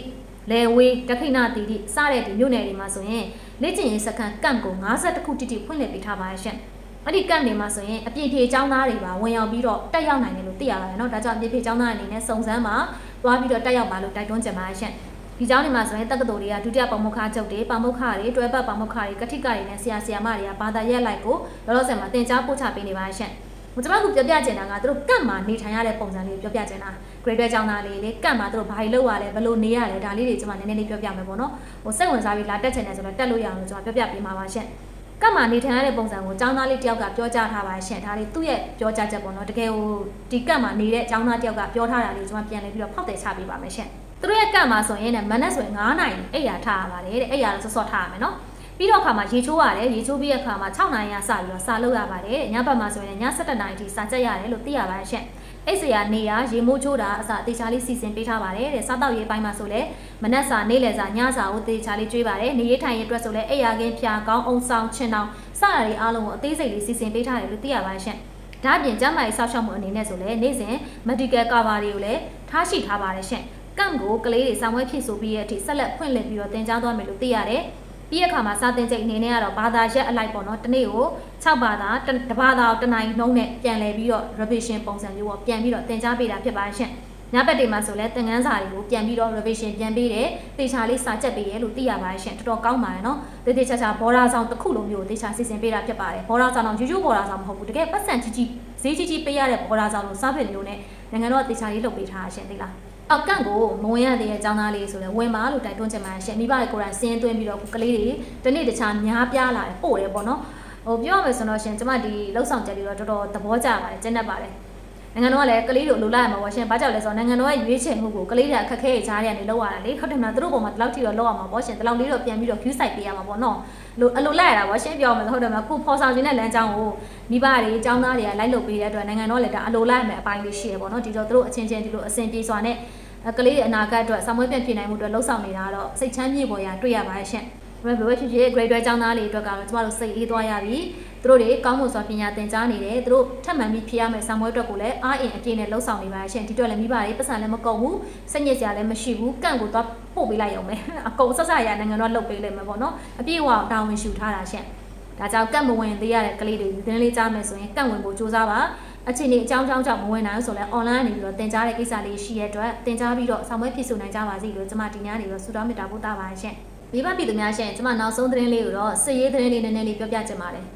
လေဝေးတခိဏတီတိစတဲ့ဒီမြို့နယ်တွေမှာဆိုရင်လေ့ကျင့်ရေးစခန်းကန့်ကို52ခုတိတိဖွင့်လှစ်ပေးထားပါရဲ့ရှင်အဲ့ဒီကန့်နေမှာဆိုရင်အပြည့်ဖြေចောင်းသားတွေပါဝင်ရောက်ပြီးတော့တက်ရောက်နိုင်တယ်လို့သိရပါတယ်เนาะဒါကြောင့်အပြည့်ဖြေចောင်းသားအနေနဲ့စုံစမ်းမှာသွားပြီးတော့တက်ရောက်ပါလို့တိုက်တွန်းချင်ပါတယ်ရှင်ဒီကျောင်းတွေမှာဆိုရင်တက္ကသိုလ်တွေကဒုတိယပမုခချုပ်တွေပမုခတွေတွဲဘက်ပမုခတွေကတိကတွေနဲ့ဆရာဆရာမတွေကဘာသာရက်လိုက်ကိုလောလောဆယ်မှာသင်ကြားပို့ချပေးနေပါရှင်။ ကျွန်တော်ကပြောပြချင်တာကသူတို့ကန့်မှာနေထိုင်ရတဲ့ပုံစံလေးကိုပြောပြချင်တာ grade 12ကျောင်းသားလေးလေကန့်မှာသူတို့ဘာတွေလုပ်ရလဲဘယ်လိုနေရလဲဒါလေးတွေကျွန်မနည်းနည်းလေးပြောပြမယ်ပေါ့နော်။ဟိုစိတ်ဝင်စားပြီးလာတက်ချင်တယ်ဆိုတော့တက်လို့ရအောင်လို့ကျွန်မပြောပြပေးမှာပါရှင်။ကန့်မှာနေထိုင်ရတဲ့ပုံစံကိုကျောင်းသားလေးတယောက်ကပြောကြားထားပါရှင်။ဒါလေးသူ့ရဲ့ပြောကြားချက်ပေါ့နော်။တကယ်ဟိုဒီကန့်မှာနေတဲ့ကျောင်းသားတယောက်ကပြောထားတာလေးကျွန်မပြန်လည်ပြီးတော့ဖောက်တယ်ချပေးပါမယ်ရှင်။သူတို့ရဲ့ကန့်မှာဆိုရင်လည်းမနက်ဆိုရင်9နာရီအိပ်ရာထားရပါတယ်တဲ့။အိပ်ရာလည်းစောစောထားရမယ်နော်။ ပြီးတော့အခါမှာရေချိုးရတယ်ရေချိုးပြီးတဲ့အခါမှာ6နာရီကစပြီးတော့စာလုပ်ရပါတယ်ညဘက်မှာဆိုရင်ည7နာရီထိစာချက်ရတယ်လို့သိရပါတယ်ရှင့်အိတ်စရာနေရရေမိုးချိုးတာအစအသေးချာလေးစီစဉ်ပေးထားပါတယ်တဲ့စားတော့ရေးပိုင်းမှာဆိုလဲမနက်စာနေ့လယ်စာညစာကိုသေချာလေးကျွေးပါတယ်နေရေးထိုင်ရေးအတွက်ဆိုလဲအိယာကင်းဖြာကောင်းအောင်ဆောင်ချင်အောင်စတာတွေအားလုံးကိုအသေးစိတ်လေးစီစဉ်ပေးထားတယ်လို့သိရပါတယ်ရှင့်ဒါအပြင်ကျန်းမာရေးစောင့်ရှောက်မှုအနေနဲ့ဆိုလဲနေ့စဉ် medical cover တွေကိုလည်းထားရှိထားပါတယ်ရှင့်ကန့်ကိုကလေးတွေစာမွေးဖြစ်ဆိုပြီးရဲ့အထိဆက်လက်ဖွင့်လှစ်ပြီးတော့တင် जा သွားမယ်လို့သိရတယ် ပြီးရခါမှာစာသင်ချိန်အနေနဲ့ကတော့ဘာသာရက်အလိုက်ပေါ့နော်တနေ့ကို6ဘာသာတစ်ဘာသာတစ်နိုင်နှုံးနဲ့ပြန်လည်ပြီးတော့ revision ပုံစံမျိုးပေါ့ပြန်ပြီးတော့သင်ကြားပေးတာဖြစ်ပါရှင့်ညဘက်တွေမှာဆိုလဲသင်ခန်းစာတွေကိုပြန်ပြီးတော့ revision ပြန်ပေးတယ်သေချာလေးစာချက်ပေးရလို့သိရပါတယ်ရှင်တော်တော်ကောင်းပါတယ်နော်သေသေးချာချာဘော်ဒါဆောင်တစ်ခုလုံးမျိုးသေချာစီစဉ်ပေးတာဖြစ်ပါတယ်ဘော်ဒါဆောင်တော့ရိုးရိုးဘော်ဒါဆောင်မဟုတ်ဘူးတကယ်ပတ်စံကြီးကြီးဈေးကြီးကြီးပေးရတဲ့ဘော်ဒါဆောင်လို့စားဖက်မျိုးနဲ့နိုင်ငံတော်သေချာလေးလုပ်ပေးထားရှင်သိလား အောက်ကန့်ကိုမဝင်ရသေးတဲ့ចောင်းသားလေးဆိုလဲဝင်ပါလို့တိုက်တွန်းချင်ပါတယ်ရှင်မိဘတွေကိုယ်တိုင်စင်းသွင်းပြီးတော့ကလေးတွေတနေ့တခြားများပြားလာတယ်ပို့တယ်ပေါ့နော်ဟိုပြောရမယ်ဆိုတော့ရှင်ကျမဒီလောက်ဆောင်ချက်လေးတော့တော်တော်သဘောကျပါတယ်ကျင့်တတ်ပါတယ်နိုင်ငံတော်ကလည်းကလေးတို့လိုလိုက်ရမှာပေါ့ရှင်ဘာကြောင့်လဲဆိုတော့နိုင်ငံတော်ရဲ့ရွေးချယ်မှုကိုကလေးတွေအခက်ခဲရကြားရနေလောက်ရတာလေဟုတ်တယ်မလားသူတို့ပုံမှာဒီလောက်ထိတော့လောက်ရမှာပေါ့ရှင်ဒီလောက်လေးတော့ပြန်ပြီးတော့ view site ပေးရမှာပေါ့နော်လိုအလိုလိုက်ရတာပေါ့ရှင်ပြောမယ်ဟုတ်တယ်မလားခုဖော်ဆောင်ခြင်းတဲ့လမ်းကြောင်းကိုမိဘတွေအကြောင်းသားတွေကလိုက်လုပ်ပေးတဲ့အတွက်နိုင်ငံတော်လည်းဒါအလိုလိုက်ရမယ်အပိုင်းလေးရှိရပေါ့နော်ဒီတော့သူတို့အချင်းချင်းဒီလိုအဆင်ပြေစွာနဲ့ ကလေးရဲ့အနာဂတ်အတွက်ဆောင်မွေးပြန်ဖြစ်နိုင်မှုအတွက်လှုံ့ဆော်နေတာတော့စိတ်ချမ်းမြေပေါ်ရတွေ့ရပါတယ်ရှင်ဘယ်လိုဖြစ်ဖြစ် grade 12ကျောင်းသားလေးအတွက်ကတော့ကျမတို့စိတ်အေးသွားရပြီသူတို့တွေကောင်းမွန်စွာပညာသင်ကြားနေတယ်သူတို့ထပ်မံပြီးဖြစ်ရမယ့်ဆောင်မွေးအတွက်ကိုလည်းအားအင်အပြည့်နဲ့လှုံ့ဆော်နေပါရှင်ဒီအတွက်လည်းမိဘတွေပတ်စံလည်းမကုန်ဘူးစက်ညစ်စရာလည်းမရှိဘူးကန့်ကိုသွားပို့ပေးလိုက်ရုံပဲအကုန်ဆက်ဆက်ရနိုင်ငံတော့လုပ်ပေးလိုက်မယ်ပေါ့နော်အပြည့်အဝတာဝန်ယူထားတာရှင်ဒါကြောင့်ကန့်မဝင်သေးရတဲ့ကလေးတွေဒီတင်းလေးကြားမယ်ဆိုရင်ကန့်ဝင်ဖို့ကြိုးစားပါ အခြေအနေအကြောင်းကြောင်းကြောင့်မဝင်နိုင်ဆိုလဲ online နေပြီးတော့တင် जा တဲ့ကိစ္စလေးရှိရတဲ့အတွက်တင် जा ပြီးတော့ဆောင်မွေးဖြစ်ဆိုနိုင်ကြပါစေလို့ကျွန်မဒီညနေတော့ဆုတောင်းမေတ္တာပို့တာပါရှင်မိဘပြည်သူများရှင်ကျွန်မနောက်ဆုံးသတင်းလေးကိုတော့စည်ရေးသတင်းလေးနည်းနည်းလေးပြောပြချင်ပါတယ်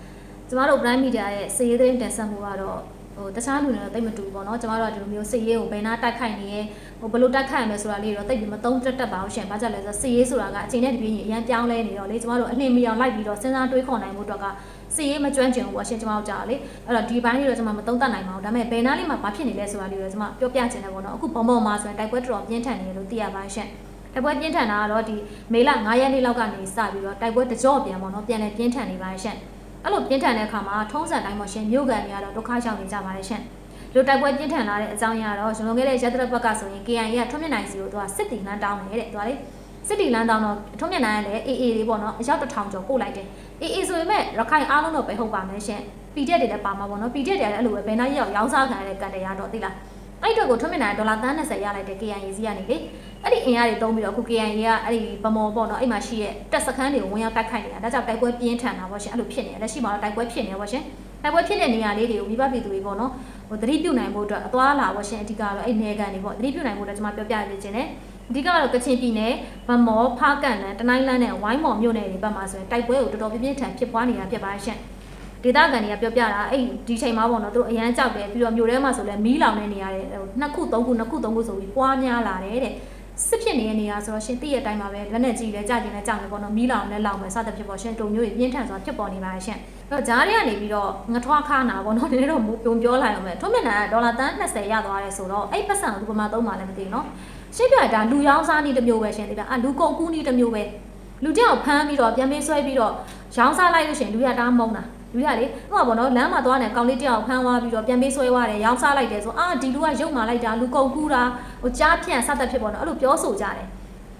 ကျွန်တော်တို့ Prime Media ရဲ့စည်ရေးသတင်းတင်ဆက်မှုကတော့ဟိုတခြားလူတွေတော့တိတ်မတူဘူးပေါ့နော်ကျွန်တော်တို့ကဒီလိုမျိုးစည်ရေးကိုဘယ်နာတိုက်ခိုက်နေရဲဟိုဘယ်လိုတိုက်ခိုက်ရမလဲဆိုတာလေးတော့တိတ်ပြီးမသုံးတက်တက်ပါအောင်ရှင်ဘာကြောင့်လဲဆိုတော့စည်ရေးဆိုတာကအချိန်နဲ့တပြေးညီအရန်ပြောင်းလဲနေတော့လေကျွန်တော်တို့အလင်းမီအောင်လိုက်ပြီးတော့စဉ်းစားတွေးခေါ်နိုင်မှုအတွက်က စီရေးမကျွမ်းကျင်ဘူးပေါ့ရှင်ကျွန်မတို့ကြားလေအဲ့တော့ဒီဘိုင်းလေးတော့ကျွန်မမသုံးသပ်နိုင်ပါဘူးဒါပေမဲ့ဘယ်နားလေးမှာဘာဖြစ်နေလဲဆိုတာလေးတော့ကျွန်မပြောပြချင်တယ်ပေါ့နော်အခုဘုံဘုံမှာဆိုရင်တိုက်ပွဲတော်တော်ပြင်းထန်နေတယ်လို့သိရပါရှင်တိုက်ပွဲပြင်းထန်တာကတော့ဒီမေလ9ရက်နေ့လောက်ကနေစပြီးတော့တိုက်ပွဲတကြော့ပြန်ပေါ့နော်ပြန်လဲပြင်းထန်နေပါရှင်အဲ့လိုပြင်းထန်တဲ့အခါမှာထုံးစံတိုင်းပေါ့ရှင်မြို့ကန်တွေကတော့ဒုက္ခရောက်နေကြပါတယ်ရှင်လူတိုက်ပွဲပြင်းထန်လာတဲ့အကြောင်းအရာတော့ကျွန်တော်ခဲ့တဲ့ရက်တရက်ဘက်ကဆိုရင် KIA ကထွန်းမြင့်နိုင်စီကိုသူကစစ်တီလန်းတောင်းတယ်တဲ့သူကလေစစ်တီလန်းတောင်းတော့ထုံးမြင့်နိုင်ကလည်း AA လေးပေါ့နော်အရောက်တစ်ထောင်ကျော်ပို့လိုက်တယ် အေးအေးဆိုပေမဲ့ရခိုင်အားလုံးတော့ပဲဟုတ်ပါမယ်ရှင်ပီတက်တွေလည်းပါမှာပေါ့နော်ပီတက်တွေလည်းအဲ့လိုပဲဘယ်နာရောက်ရောင်းစားခံရတဲ့ကန်တရားတော့သိလားအဲ့တော့ကိုထွန်းမြင့်နိုင်ဒေါ်လာတန်း20ရလိုက်တဲ့ KIA စီကနေလေအဲ့ဒီအင်အားတွေတုံးပြီးတော့အခု KIA ကအဲ့ဒီဗမော်ပေါ့နော်အဲ့မှာရှိရဲ့တက်စခန်းတွေကိုဝင်ရောက်တိုက်ခိုက်နေတာဒါကြောင့်တိုက်ပွဲပြင်းထန်တာပေါ့ရှင်အဲ့လိုဖြစ်နေတယ်လက်ရှိမှာတော့တိုက်ပွဲဖြစ်နေပေါ့ရှင်တိုက်ပွဲဖြစ်တဲ့နေရာလေးတွေကိုမိဘပြည်သူတွေပေါ့နော်ဟိုသတိပြုနိုင်ဖို့အတွက်အသွားလာပေါ့ရှင်အဓိကတော့အဲ့နေကန်တွေပေါ့သတိပြုနိုင်ဖို့အတွက်ကျွန်မပြောပြရခြင်းနဲ့ အဓိကတော့ကချင်ပြည်နယ်ဗမော်ဖားကန်လန်တနိုင်းလန်းနဲ့ဝိုင်းမော်မြို့နယ်တွေဘက်မှာဆိုရင်တိုက်ပွဲကိုတော်တော်ပြင်းပြင်းထန်ဖြစ်ပွားနေတာဖြစ်ပါရှင့်ဒေသခံတွေကပြောပြတာအဲ့ဒီချိန်မှာပေါ့နော်သူတို့အရန်ကြောက်တယ်ပြီးတော့မြို့ထဲမှာဆိုလဲမီးလောင်နေနေရတယ်နှစ်ခုသုံးခုနှစ်ခုသုံးခုဆိုပြီးပွားများလာတယ်တဲ့စစ်ဖြစ်နေတဲ့နေရာဆိုတော့ရှင်သိရတဲ့အတိုင်းပါပဲလက်နဲ့ကြည့်လဲကြာကျင်လဲကြောက်လဲပေါ့နော်မီးလောင်လဲလောင်မယ်စသဖြင့်ပေါ့ရှင်တုံမျိုးတွေပြင်းထန်စွာဖြစ်ပေါ်နေပါရှင့်အဲ့တော့ဂျားတွေကနေပြီးတော့ငထွားခါနာပေါ့နော်ဒီနေ့တော့ပုံပြောလိုက်အောင်မယ်ထုံးမြင့်နာဒေါ်လာတန်း20ရသွားတယ်ဆိုတော့အဲ့ပတ်စံကိုဒီပမာသုံးပါလဲမသိဘူးနော် ရှင်းပြတာလူရောင်းစားနည်းတစ်မျိုးပဲရှင်သိလားအလူကုန်ကူးနည်းတစ်မျိုးပဲလူတယောက်ဖမ်းပြီးတော့ပြန်ပေးဆွဲပြီးတော့ရောင်းစားလိုက်လို့ရှင်လူရတားမုံတာလူရလေဥပမာပေါ့နော်လမ်းမှာသွားနေကောင်လေးတယောက်ဖမ်းသွားပြီးတော့ပြန်ပေးဆွဲသွားတယ်ရောင်းစားလိုက်တယ်ဆိုအာဒီလူကရုပ်မာလိုက်တာလူကုန်ကူးတာဟိုကြားဖြန့်စသဖြင့်ပေါ့နော်အဲ့လိုပြောဆိုကြတယ်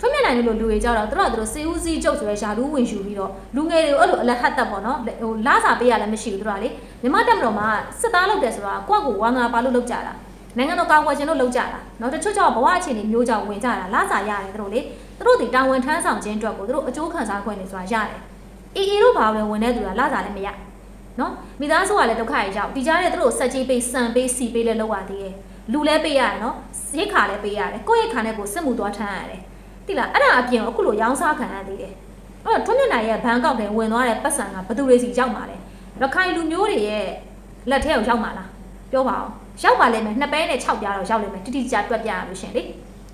ထွန်းမြတ်နိုင်လို့လူတွေကြတော့သူတို့ကသူတို့စေဦးစီးကျုပ်ဆိုတဲ့ယာလူဝင်ယူပြီးတော့လူငယ်တွေကိုအဲ့လိုအလက်ဟတ်တက်ပေါ့နော်ဟိုလာစာပေးရလည်းမရှိဘူးသူတို့ကလေမြမတက်မတော်မှာစစ်သားလုပ်တယ်ဆိုတာကိုယ့်ကိုဝါငါပါလို့လုပ်ကြတာ နိုင်ငံတော်ကာကွယ်ခြင်းလို့လုပ်ကြတာเนาะတချို့ကြောင့်ဘဝအခြေအနေမျိုးကြောင့်ဝင်ကြတာလာစာရတယ်သူတို့လေသူတို့ဒီတာဝန်ထမ်းဆောင်ခြင်းအတွက်ကိုသူတို့အကျိုးခံစားခွင့်နေဆိုတာရတယ်အေးအေးတို့ဘာလို့ဝင်တဲ့သူကလာစာလည်းမရ နော်မိသားစုကလည်းဒုက္ခရရောက်ဒီကြားထဲသူတို့ဆက်ကြီးပေးစံပေးစီပေးလဲလောက်ရသေးတယ်လူလဲပေးရတယ်နော်ရိတ်ခါလဲပေးရတယ်ကိုယ့်ရိတ်ခါနဲ့ကိုယ်စစ်မှုသွားထမ်းရတယ်တိလားအဲ့ဒါအပြင်အခုလိုရောင်းစားခံရသေးတယ်အဲ့တော့ထွန်းမြတ်နိုင်ရဲ့ဘန်ကောက်ထဲဝင်သွားတဲ့ပတ်စံကဘယ်သူတွေစီရောက်มาလဲရခိုင်လူမျိုးတွေရဲ့လက်ထဲကိုရောက်มาလားပြောပါအောင် ရောက်ပါလိမ့်မယ်နှစ်ပဲနဲ့6ပြားတော့ရောက်လိမ့်မယ်တိတိကျကျတွက်ပြရလို့ရှင်လေ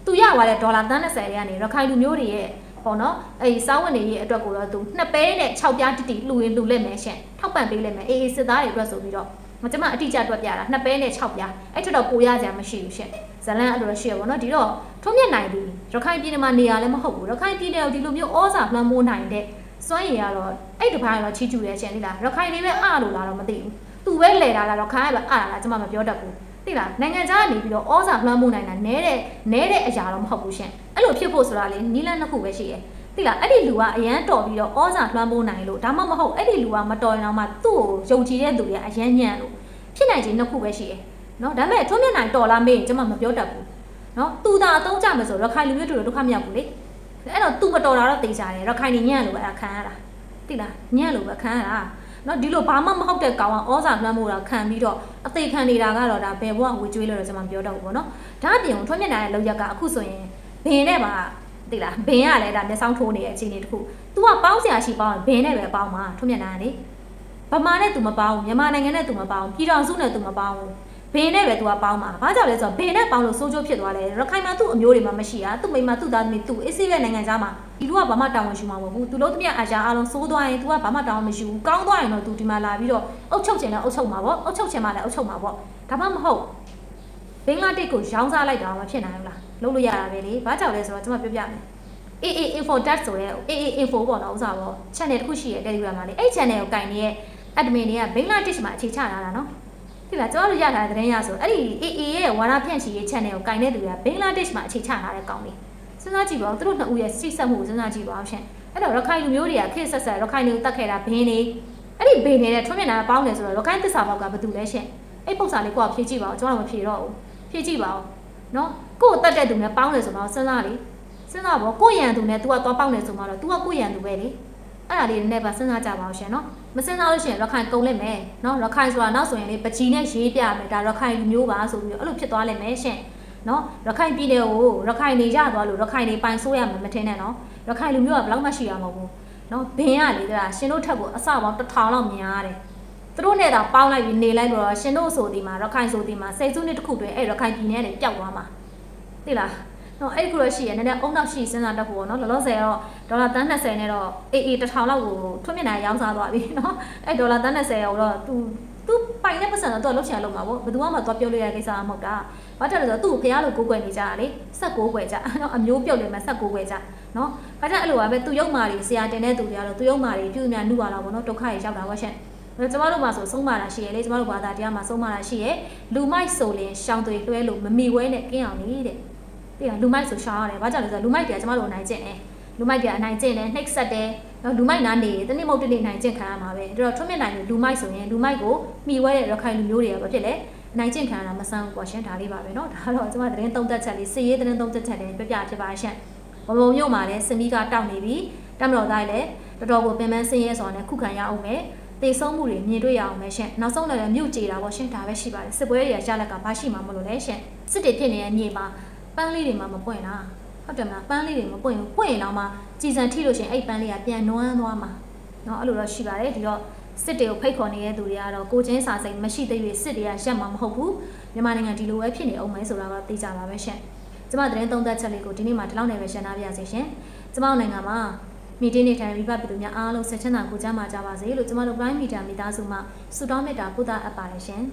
သူရသွားတဲ့ဒေါ်လာ30တွေကနေရခိုင်လူမျိုးတွေရဲ့ပေါ့နော်အဲဒီစားဝတ်နေရေးအတွက်ကိုတော့သူနှစ်ပဲနဲ့6ပြားတိတိလှူရင်လှူလက်မယ်ရှင်ထောက်ပံ့ပေးလက်မယ်အေးအေးစစ်သားတွေအတွက်ဆိုပြီးတော့ကျမအတိအကျတွက်ပြတာနှစ်ပဲနဲ့6ပြားအဲ့ထက်တော့ပိုရကြမရှိဘူးရှင်ဇလန်အဲ့လိုတော့ရှိရပါတော့ဒီတော့ထုံးမြတ်နိုင်ပြီရခိုင်ပြည်နယ်မှာနေရာလည်းမဟုတ်ဘူးရခိုင်ပြည်နယ်ကိုဒီလိုမျိုးဩဇာလွှမ်းမိုးနိုင်တဲ့စွမ်းရည်ကတော့အဲ့တပိုင်းတော့ချီးကျူတဲ့ရှင်လေလားရခိုင်တွေပဲအားလို့လားတော့မသိဘူး သူပဲလဲတာလားရခိုင်ကပဲအားလားကျမမပြောတတ်ဘူးသိလားနိုင်ငံခြားကနေပြီးတော့ဩဇာလွှမ်းမိုးနိုင်တာနဲတဲ့နဲတဲ့အရာတော့မဟုတ်ဘူးရှင်အဲ့လိုဖြစ်ဖို့ဆိုတာလေနီလန်းနှစ်ခုပဲရှိရဲ့သိလားအဲ့ဒီလူကအရန်တော်ပြီးတော့ဩဇာလွှမ်းမိုးနိုင်လို့ဒါမှမဟုတ်အဲ့ဒီလူကမတော်ရင်တော့မှသူ့ကိုယုံကြည်တဲ့သူတွေကအရန်ညံ့လို့ဖြစ်နိုင်ခြင်းနှစ်ခုပဲရှိရဲ့နော်ဒါပေမဲ့ထွန်းမြတ်နိုင်တော်လားမေးရင်ကျမမပြောတတ်ဘူးနော်သူသာအသုံးချမယ်ဆိုရခိုင်လူမျိုးတို့ဒုက္ခမရောက်ဘူးလေအဲ့တော့သူမတော်တာတော့သိကြတယ်ရခိုင်နေညံ့လို့ပဲအခံရတာသိလားညံ့လို့ပဲခံရတာ နော်ဒီလိုဘာမှမဟုတ်တဲ့ကောင်ကဩဇာလွှမ်းမိုးတာခံပြီးတော့အသေးခံနေတာကတော့ဒါဘယ်ဘဝဝေကျွေးလို့တော့ကျွန်မပြောတော့ဘူးပေါ့နော်ဒါအပြင်ထွန်းမြတ်နိုင်ရဲ့လောက်ရက်ကအခုဆိုရင်ဘင်းနဲ့ပါသိလားဘင်းကလည်းဒါမျက်စောင်းထိုးနေတဲ့အခြေအနေတစ်ခု तू ကပေါင်းစရာရှိပေါင်းဘင်းနဲ့ပဲပေါင်းမှာထွန်းမြတ်နိုင်ကလေဗမာနဲ့ तू မပေါင်းဘူးမြန်မာနိုင်ငံနဲ့ तू မပေါင်းပြည်တော်စုနဲ့ तू မပေါင်းဘူး ဘင်းနဲ့ပဲသူကပေါင်းမှာဘာကြောင့်လဲဆိုတော့ဘင်းနဲ့ပေါင်းလို့စိုးကျိုးဖြစ်သွားတယ်ရခိုင်မှာသူ့အမျိုးတွေမှာမရှိတာသူ့မိမသူ့သားသမီးသူ့အစ်စီပဲနိုင်ငံသားမှာဒီလိုကဘာမှတောင်းဝန်ယူမှာမဟုတ်ဘူးသူတို့တမန်အာရှာအားလုံးစိုးသွားရင် तू ကဘာမှတောင်းမယူဘူးကောင်းသွားရင်တော့ तू ဒီမှာလာပြီးတော့အုတ်ချုပ်ချင်လည်းအုတ်ချုပ်မှာပေါ့အုတ်ချုပ်ချင်မှလည်းအုတ်ချုပ်မှာပေါ့ဒါမှမဟုတ်ဘင်္ဂလားဒေ့ရှ်ကိုရောင်းစားလိုက်တာမဖြစ်နိုင်ဘူးလားလုပ်လို့ရတာပဲလေဘာကြောင့်လဲဆိုတော့ကျွန်မပြောပြမယ် AA info dot ဆိုရဲ AA info ပေါ့နော်ဥစားပေါ့ channel တစ်ခုရှိရဲ့ Telegram မှာလေအဲ့ channel ကိုကင်နေတဲ့ admin တွေကဘင်္ဂလားဒေ့ရှ်မှာအခြေချလာတာနော် ဒီလားကျွန်တော်တို့ရထားတဲ့သတင်းရဆိုအဲ့ဒီ AA ရဲ့ဝါရဖြန့်ချီရေး channel ကိုကင်တဲ့သူတွေကဘင်္ဂလားဒေ့ရှ်မှာအခြေချထားတဲ့ကောင်လေးစဉ်းစားကြည့်ပါဦးသူတို့နှစ်ဦးရဲ့စိတ်ဆက်မှုကိုစဉ်းစားကြည့်ပါအောင်ရှင်အဲ့တော့ရခိုင်လူမျိုးတွေကခေတ်ဆက်ဆက်ရခိုင်တွေကိုတတ်ခဲ့တာဘင်းနေအဲ့ဒီဘင်းနေတဲ့ထွန်းမြတ်နာပေါင်းတယ်ဆိုတော့ရခိုင်သစ္စာဘောက်ကဘာတူလဲရှင်အဲ့ပုံစံလေးကိုကဖြည့်ကြည့်ပါဦးကျွန်တော်မဖြည့်တော့ဘူးဖြည့်ကြည့်ပါဦးနော်ကို့ကိုတတ်တဲ့သူနဲ့ပေါင်းတယ်ဆိုတော့စဉ်းစားလေစဉ်းစားပေါ့ကိုယ့်ရန်သူနဲ့ तू ကသွားပေါက်နေဆိုမှတော့ तू ကကိုယ့်ရန်သူပဲလေအဲ့ဒါလေးနည်းပါစဉ်းစားကြပါအောင်ရှင်နော် မစဉ်းစားလို့ရှိရင်ရခိုင်ကုန်လိမ့်မယ်နော်ရခိုင်ဆိုတာနောက်ဆိုရင်လေပကြီးနဲ့ရေးပြမယ်ဒါရခိုင်လူမျိုးပါဆိုပြီးတော့အဲ့လိုဖြစ်သွားလိမ့်မယ်ရှင်နော်ရခိုင်ပြည်နယ်ကိုရခိုင်နေရသွားလို့ရခိုင်နေပိုင်ဆိုးရမှာမထင်နဲ့နော်ရခိုင်လူမျိုးကဘယ်လောက်မှရှိရမှာမဟုတ်ဘူးနော်ဘင်းရလေဒါရှင်တို့ထက်ကိုအစပေါင်းတစ်ထောင်လောက်များတယ်သူတို့နဲ့တော့ပေါင်းလိုက်ပြီးနေလိုက်လို့တော့ရှင်တို့ဆိုဒီမှာရခိုင်ဆိုဒီမှာစိတ်စုနှစ်တစ်ခုတွင်အဲ့ရခိုင်ပြည်နယ်ကနေပျောက်သွားမှာသိလား နော်အဲ့ခုလို့ရှိရင်နည်းနည်းအုံနောက်ရှိစဉ်းစားတတ်ဖို့ပေါ့နော်လောလောဆယ်တော့ဒေါ်လာတန်း20နဲ့တော့အေးအေး1000လောက်ကိုထွင့်မြင်နိုင်ရောင်းစားသွားပြီနော်အဲ့ဒေါ်လာတန်း20ကိုတော့သူသူပိုင်တဲ့ပတ်စံတော့သူကလောက်ချင်လောက်မှာပေါ့ဘယ်သူမှမသွားပြောလို့ရတဲ့ကိစ္စမဟုတ်တာဘာကြောင့်လဲဆိုတော့သူ့ကိုဖះလို့ကိုးကွယ်နေကြတာလေ16ကွယ်ကြနော်အမျိုးပြုတ်လေမှာ16ကွယ်ကြနော်ဘာကြောင့်အဲ့လိုပါပဲသူရုပ်မာတွေဆရာတင်တဲ့သူတွေကတော့သူရုပ်မာတွေပြုမြနှုပါတော့ပေါ့နော်ဒုက္ခတွေရောက်တာပေါ့ရှင့်ကျမတို့မှာဆိုဆုံးမတာရှိရလေကျမတို့ဘာသာတရားမှာဆုံးမတာရှိရလူမိုက်ဆိုရင်ရှောင်းသွေးလွှဲလို့မမိဝဲနဲ့ကင်းအောင်နေတဲ့ ပြီးတော့လူမိုက်ဆိုရှားရတယ်။ဘာကြောင့်လဲဆိုတော့လူမိုက်တွေကကျမတို့အနိုင်ကျင့်တယ်။လူမိုက်တွေကအနိုင်ကျင့်တယ်နှိပ်စက်တယ်။နော်လူမိုက်နားနေတနေ့မဟုတ်တနေ့နိုင်ကျင့်ခံရမှာပဲ။ဒါတော့ထွန်းမြင့်နိုင်လူမိုက်ဆိုရင်လူမိုက်ကိုမှီဝဲတဲ့ရခိုင်လူမျိုးတွေကဘာဖြစ်လဲ။နိုင်ကျင့်ခံရတာမဆန်းဘူးကွာရှင်ဒါလေးပါပဲเนาะဒါတော့ကျမသတင်းသုံးသက်ချက်လေးစစ်ရေးသတင်းသုံးသက်ချက်လေးပြပြဖြစ်ပါရှင့်ဘုံဘုံမြို့မှာလည်းစမီကတောက်နေပြီတမတော်သားလည်းတော်တော်ကိုပင်ပန်းဆင်းရဲစွာနဲ့ခုခံရအောင်မယ်တေဆုံးမှုတွေမြင်တွေ့ရအောင်ပဲရှင်နောက်ဆုံးလည်းမြို့ကြေတာပေါ့ရှင်ဒါပဲရှိပါတယ်စစ်ပွဲတွေကရလက်ကဘာရှိမှမလို့လဲရှင်စစ်တွေဖြစ်နေတဲ့မြေမှာ ပန်းလေးတွေမှမပွင့်လားဟုတ်တယ်မလားပန်းလေးတွေမပွင့်ဘူးပွင့်ရင်တော့မှကြည်စံထိလို့ရှင်အဲ့ပန်းလေးကပြန်နွမ်းသွားမှာเนาะအဲ့လိုတော့ရှိပါတယ်ဒီတော့စစ်တွေကိုဖိတ်ခေါ်နေတဲ့သူတွေကတော့ကိုချင်းစာစိမ်မရှိသေး၍စစ်တွေကရက်မှာမဟုတ်ဘူးမြန်မာနိုင်ငံဒီလိုပဲဖြစ်နေအောင်မယ်ဆိုတာတော့သိကြပါပဲရှင်ကျမသတင်းသုံးသပ်ချက်လေးကိုဒီနေ့မှဒီလောက်နေပဲရှင်းပြပါရစေရှင်ကျမတို့နိုင်ငံမှာမီတင်းနေထိုင်မိဘပြည်သူများအားလုံးဆက်ချမ်းသာကိုကြမ်းပါကြပါစေလို့ကျမတို့ Prime Media မိသားစုမှဆုတောင်းမေတ္တာပို့သအပ်ပါတယ်ရှင်